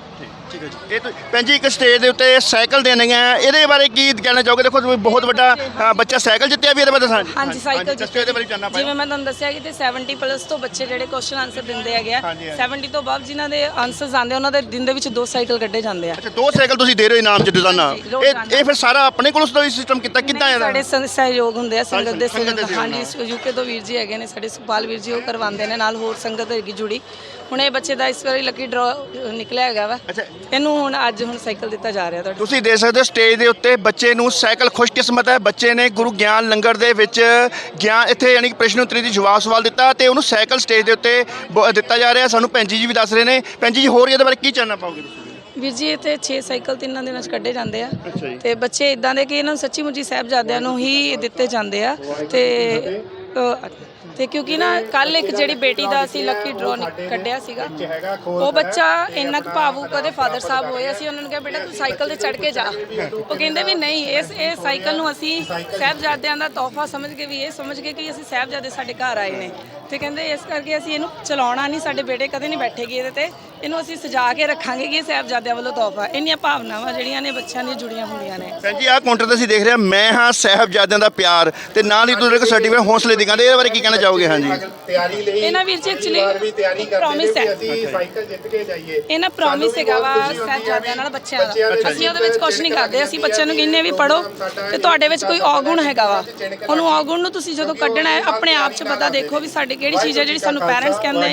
[SPEAKER 14] ਠੀਕ ਹੈ ਜੀ।
[SPEAKER 2] ਇਹ ਤਾਂ- ਭੈਣ ਜੀ ਇੱਕ ਸਟੇਜ ਦੇ ਉੱਤੇ ਸਾਈਕਲ ਦੇਣੇ ਆ ਇਹਦੇ ਬਾਰੇ ਕੀ ਕਹਿਣਾ ਚਾਹੋਗੇ? ਦੇਖੋ ਤੁਸੀਂ ਬਹੁਤ ਵੱਡਾ ਅ, ਬੱਚਾ ਸਾਈਕਲ ਜਿੱਤਿਆ ਵੀ ਇਹਦੇ ਬਾਰੇ ਦੱਸਾਂ
[SPEAKER 12] ਹਾਂਜੀ ਸਾਈਕਲ
[SPEAKER 2] ਦੱਸੋ ਇਹਦੇ ਬਾਰੇ ਜਾਨਣਾ
[SPEAKER 12] ਜਿਵੇਂ ਮੈਂ ਤੁਹਾਨੂੰ ਦੱਸਿਆ ਕਿ ਤੇ 70 ਪਲੱਸ ਤੋਂ ਬੱਚੇ ਜਿਹੜੇ ਕੁਐਸਚਨ ਆਨਸਰ ਦਿੰਦੇ ਹੈਗੇ ਆ। 70 ਤੋਂ ਬਾਅਦ ਜਿਨ੍ਹਾਂ ਦੇ ਆਨਸਰਸ ਆਉਂਦੇ ਉਹਨਾਂ ਦੇ ਦਿਨ ਦੇ ਵਿੱਚ ਦੋ ਸਾਈਕਲ ਕੱਢੇ ਜਾਂਦੇ ਆ।
[SPEAKER 2] ਅੱਛਾ ਦੋ ਸਾਈਕਲ ਤੁਸੀਂ ਦੇ ਰਹੇ ਹੋ ਇਨਾਮ ਚ ਰੋਜ਼ਾਨਾ
[SPEAKER 12] ਹਾਂਜੀ, ਰੋਜ਼
[SPEAKER 2] ਇਹ। ਇਹ ਫਿਰ ਸਾਰਾ ਆਪਣੇ ਕੋਲ ਦਾ ਸਿਸਟਮ ਕੀਤਾ ਕਿੱਦਾਂ ਇਹਦਾ?
[SPEAKER 12] ਸਾਡੇ ਸੰ- ਸਹਿਯੋਗ ਹੁੰਦੇ ਆ ਸੰਗਤ ਦੇ
[SPEAKER 2] ਸੰਗਤ ਦੇ
[SPEAKER 12] ਸਹਿਯੋਗ ਹਾਂਜੀ ਯੂਕੇ ਤੋਂ ਵੀਰ ਜੀ ਹੈਗੇ ਨੇ ਸਾਡੇ ਸੁਪਾਲ ਵੀਰ ਜੀ ਉਹ ਕਰਵਾਉਂਦੇ ਨੇ ਨਾਲ ਹੋਰ ਸੰਗਤ ਹੈਗੀ ਜੁੜੀ। ਹੁਣ ਇਹ ਬੱਚੇ ਦਾ ਇਸ ਵਾਰੀ ਲੱਕੀ ਡਰਾ ਨਿਕਲਿਆ ਹੈਗਾ ਵਾ।
[SPEAKER 2] ਅੱਛਾ।
[SPEAKER 12] ਇਹਨੂੰ ਹੁਣ ਅੱਜ ਹੁਣ ਸਾਈਕਲ ਦਿੱਤਾ ਜਾ ਰਿਹਾ ਤੁਹਾਡੇ
[SPEAKER 2] ਤੁਸੀਂ ਦੇਖ ਸਕਦੇ ਹੋ ਸਟੇਜ ਦੇ ਉੱਤੇ ਬੱਚੇ ਨੂੰ ਸਾਈਕਲ ਖੁਸ਼ਕਿਸਮਤ ਹੈ। ਬੱਚੇ ਨੇ ਗੁਰੂ ਗਿਆਨ ਲੰਗਰ ਦੇ ਵਿੱਚ ਗਿਆਨ ਇੱਥੇ ਯਾਨੀ ਕਿ ਪ੍ਰਸ਼ਨ ਉੱਤਰੀ ਦੀ ਜਵਾਬ ਸਵਾਲ ਦਿੱਤਾ ਤੇ ਉਹਨੂੰ ਸਾਈਕਲ ਸਟੇਜ ਦੇ ਉੱਤੇ ਬ- ਦਿੱਤਾ ਜਾ ਰਿਹਾ। ਸਾਨੂੰ ਭੈਣ ਜੀ ਵੀ ਦੱਸ ਰਹੇ ਨੇ। ਭੈਣ ਜੀ ਹੋਰ ਇਹਦੇ ਬਾਰੇ ਕੀ ਜਾਣਨਾ ਪਾਓਗੇ ਤੁਸੀਂ?
[SPEAKER 12] ਵੀਰ ਜੀ ਇੱਥੇ 6 ਸਾਈਕਲ ਤਿੰਨਾਂ ਦਿਨਾਂ ਚ ਕੱਢੇ ਜਾਂਦੇ ਆ। ਤੇ ਬੱਚੇ ਇਦਾਂ ਦੇ ਕਿ ਇਹਨਾਂ ਨੂੰ ਸੱਚੀ ਮੁੱਚੀ ਸਾਹਿਬਜ਼ਾਦਿਆਂ ਨੂੰ ਹੀ ਦਿੱਤੇ ਜਾਂਦੇ ਆ। ਤੇ ਅ, ਤੇ ਕਿਉਂਕਿ ਨਾ ਕੱਲ ਇੱਕ ਜਿਹੜੀ ਬੇਟੀ ਦਾ ਅਸੀਂ ਲੱਕੀ ਡਰਾ ਕੱਢਿਆ ਸੀਗਾ, ਉਹ ਬੱਚਾ ਇੰਨਾ ਕੁ ਭਾਵੁਕ ਉਹਦੇ ਫਾਦਰ ਸਾਹਿਬ ਹੋਏ, ਅਸੀਂ ਉਹਨਾਂ ਨੂੰ ਕਿਹਾ, ਬੇਟਾ ਤੂੰ ਸਾਈਕਲ ਤੇ ਚੜ ਕੇ ਜਾ। ਉਹ ਕਹਿੰਦੇ ਵੀ ਨਹੀਂ, ਇਸ ਇਹ ਸਾਈਕਲ ਨੂੰ ਅਸੀਂ ਸਾਹਿਬਜ਼ਾਦਿਆਂ ਦਾ ਤੋਹਫਾ ਸਮਝ ਕੇ ਵੀ ਇਹ ਸਮਝ ਕੇ ਕਿ ਅਸੀਂ ਸਾਹਿਬਜ਼ਾਦੇ ਸਾਡੇ ਘਰ ਆਏ ਨੇ। ਤੇ ਕਹਿੰਦੇ ਇਸ ਕਰਕੇ ਅਸੀਂ ਇਹਨੂੰ ਚਲਾਉਣਾ ਨਹੀਂ, ਸਾਡੇ ਬੇਟੇ ਕਦੇ ਨਹੀਂ ਬੈਠੇਗੀ ਇਹਦੇ ਤੇ। ਇਹਨੂੰ ਅਸੀਂ ਸਜਾ ਕੇ ਰੱਖਾਂਗੇ ਕਿ ਇਹ ਸਾਹਿਬਜ਼ਾਦਿਆਂ ਵੱਲੋਂ ਤੋਹਫਾ। ਇੰਨੀਆਂ ਭਾਵਨਾਵਾਂ ਜਿਹੜੀਆਂ ਨੇ ਬੱਚਿਆਂ ਦੀਆਂ ਜੁੜੀਆਂ ਹੁੰਦੀਆਂ ਨੇ।
[SPEAKER 2] ਭੈਣ ਜੀ ਆਹ ਕਾਊਂਟਰ ਤੇ ਅਸੀਂ ਦੇਖ ਰਹੇ ਮੈਂ ਹਾਂ ਸਾਹਿਬਜ਼ਾਦਿਆਂ ਦਾ ਪਿਆਰ ਤੇ ਨਾਲ ਹੀ ਤੁਸੀਂ ਇੱਕ ਸਰਟੀਫਿਕੇਟ ਹੌਸਲੇ ਦੀ ਗੱਲ ਇਹਦੇ ਬਾਰੇ ਕੀ ਕਹਿਣਾ ਚਾਹੋਗੇ? ਹਾਂਜੀ।
[SPEAKER 15] ਤਿਆਰੀ ਲਈ
[SPEAKER 12] ਇਹਨਾਂ ਵੀਰ ਜੀ ਐਕਚੁਅਲੀ
[SPEAKER 15] ਤਿਆਰੀ ਕਰਦੇ
[SPEAKER 12] ਪ੍ਰੋਮਿਸ
[SPEAKER 15] ਕਿ
[SPEAKER 12] ਹੈ।
[SPEAKER 15] ਅਸੀਂ ਸਾਈਕਲ ਜਿੱਤ ਕੇ ਜਾਈਏ।
[SPEAKER 12] ਇਹਨਾਂ ਪ੍ਰੋਮਿਸ ਹੈਗਾ ਵਾ ਸਾਹਿਬਜ਼ਾਦਿਆਂ ਨਾਲ ਬੱਚਿਆਂ ਦਾ। ਅਸੀਂ ਉਹਦੇ ਵਿੱਚ ਕੁਝ ਨਹੀਂ ਕਰਦੇ ਅਸੀਂ ਬੱਚਿਆਂ ਨੂੰ ਕਹਿੰਦੇ ਵੀ ਪੜੋ ਤੇ ਤੁਹਾਡੇ ਵਿੱਚ ਕੋਈ ਔਗੁਣ ਹੈਗਾ ਵਾ। ਉਹਨੂੰ ਔਗੁਣ ਨੂੰ ਤੁਸੀਂ ਜਦੋਂ ਕੱਢਣਾ ਹੈ ਆਪਣੇ ਆਪ 'ਚ ਪਤਾ ਦੇਖੋ ਵੀ ਸਾਡੇ ਕਿਹੜੀ ਚੀਜ਼ ਹੈ ਜਿਹੜੀ ਸਾਨੂੰ ਪੈਰੈਂਟਸ ਕਹਿੰਦੇ ਆ।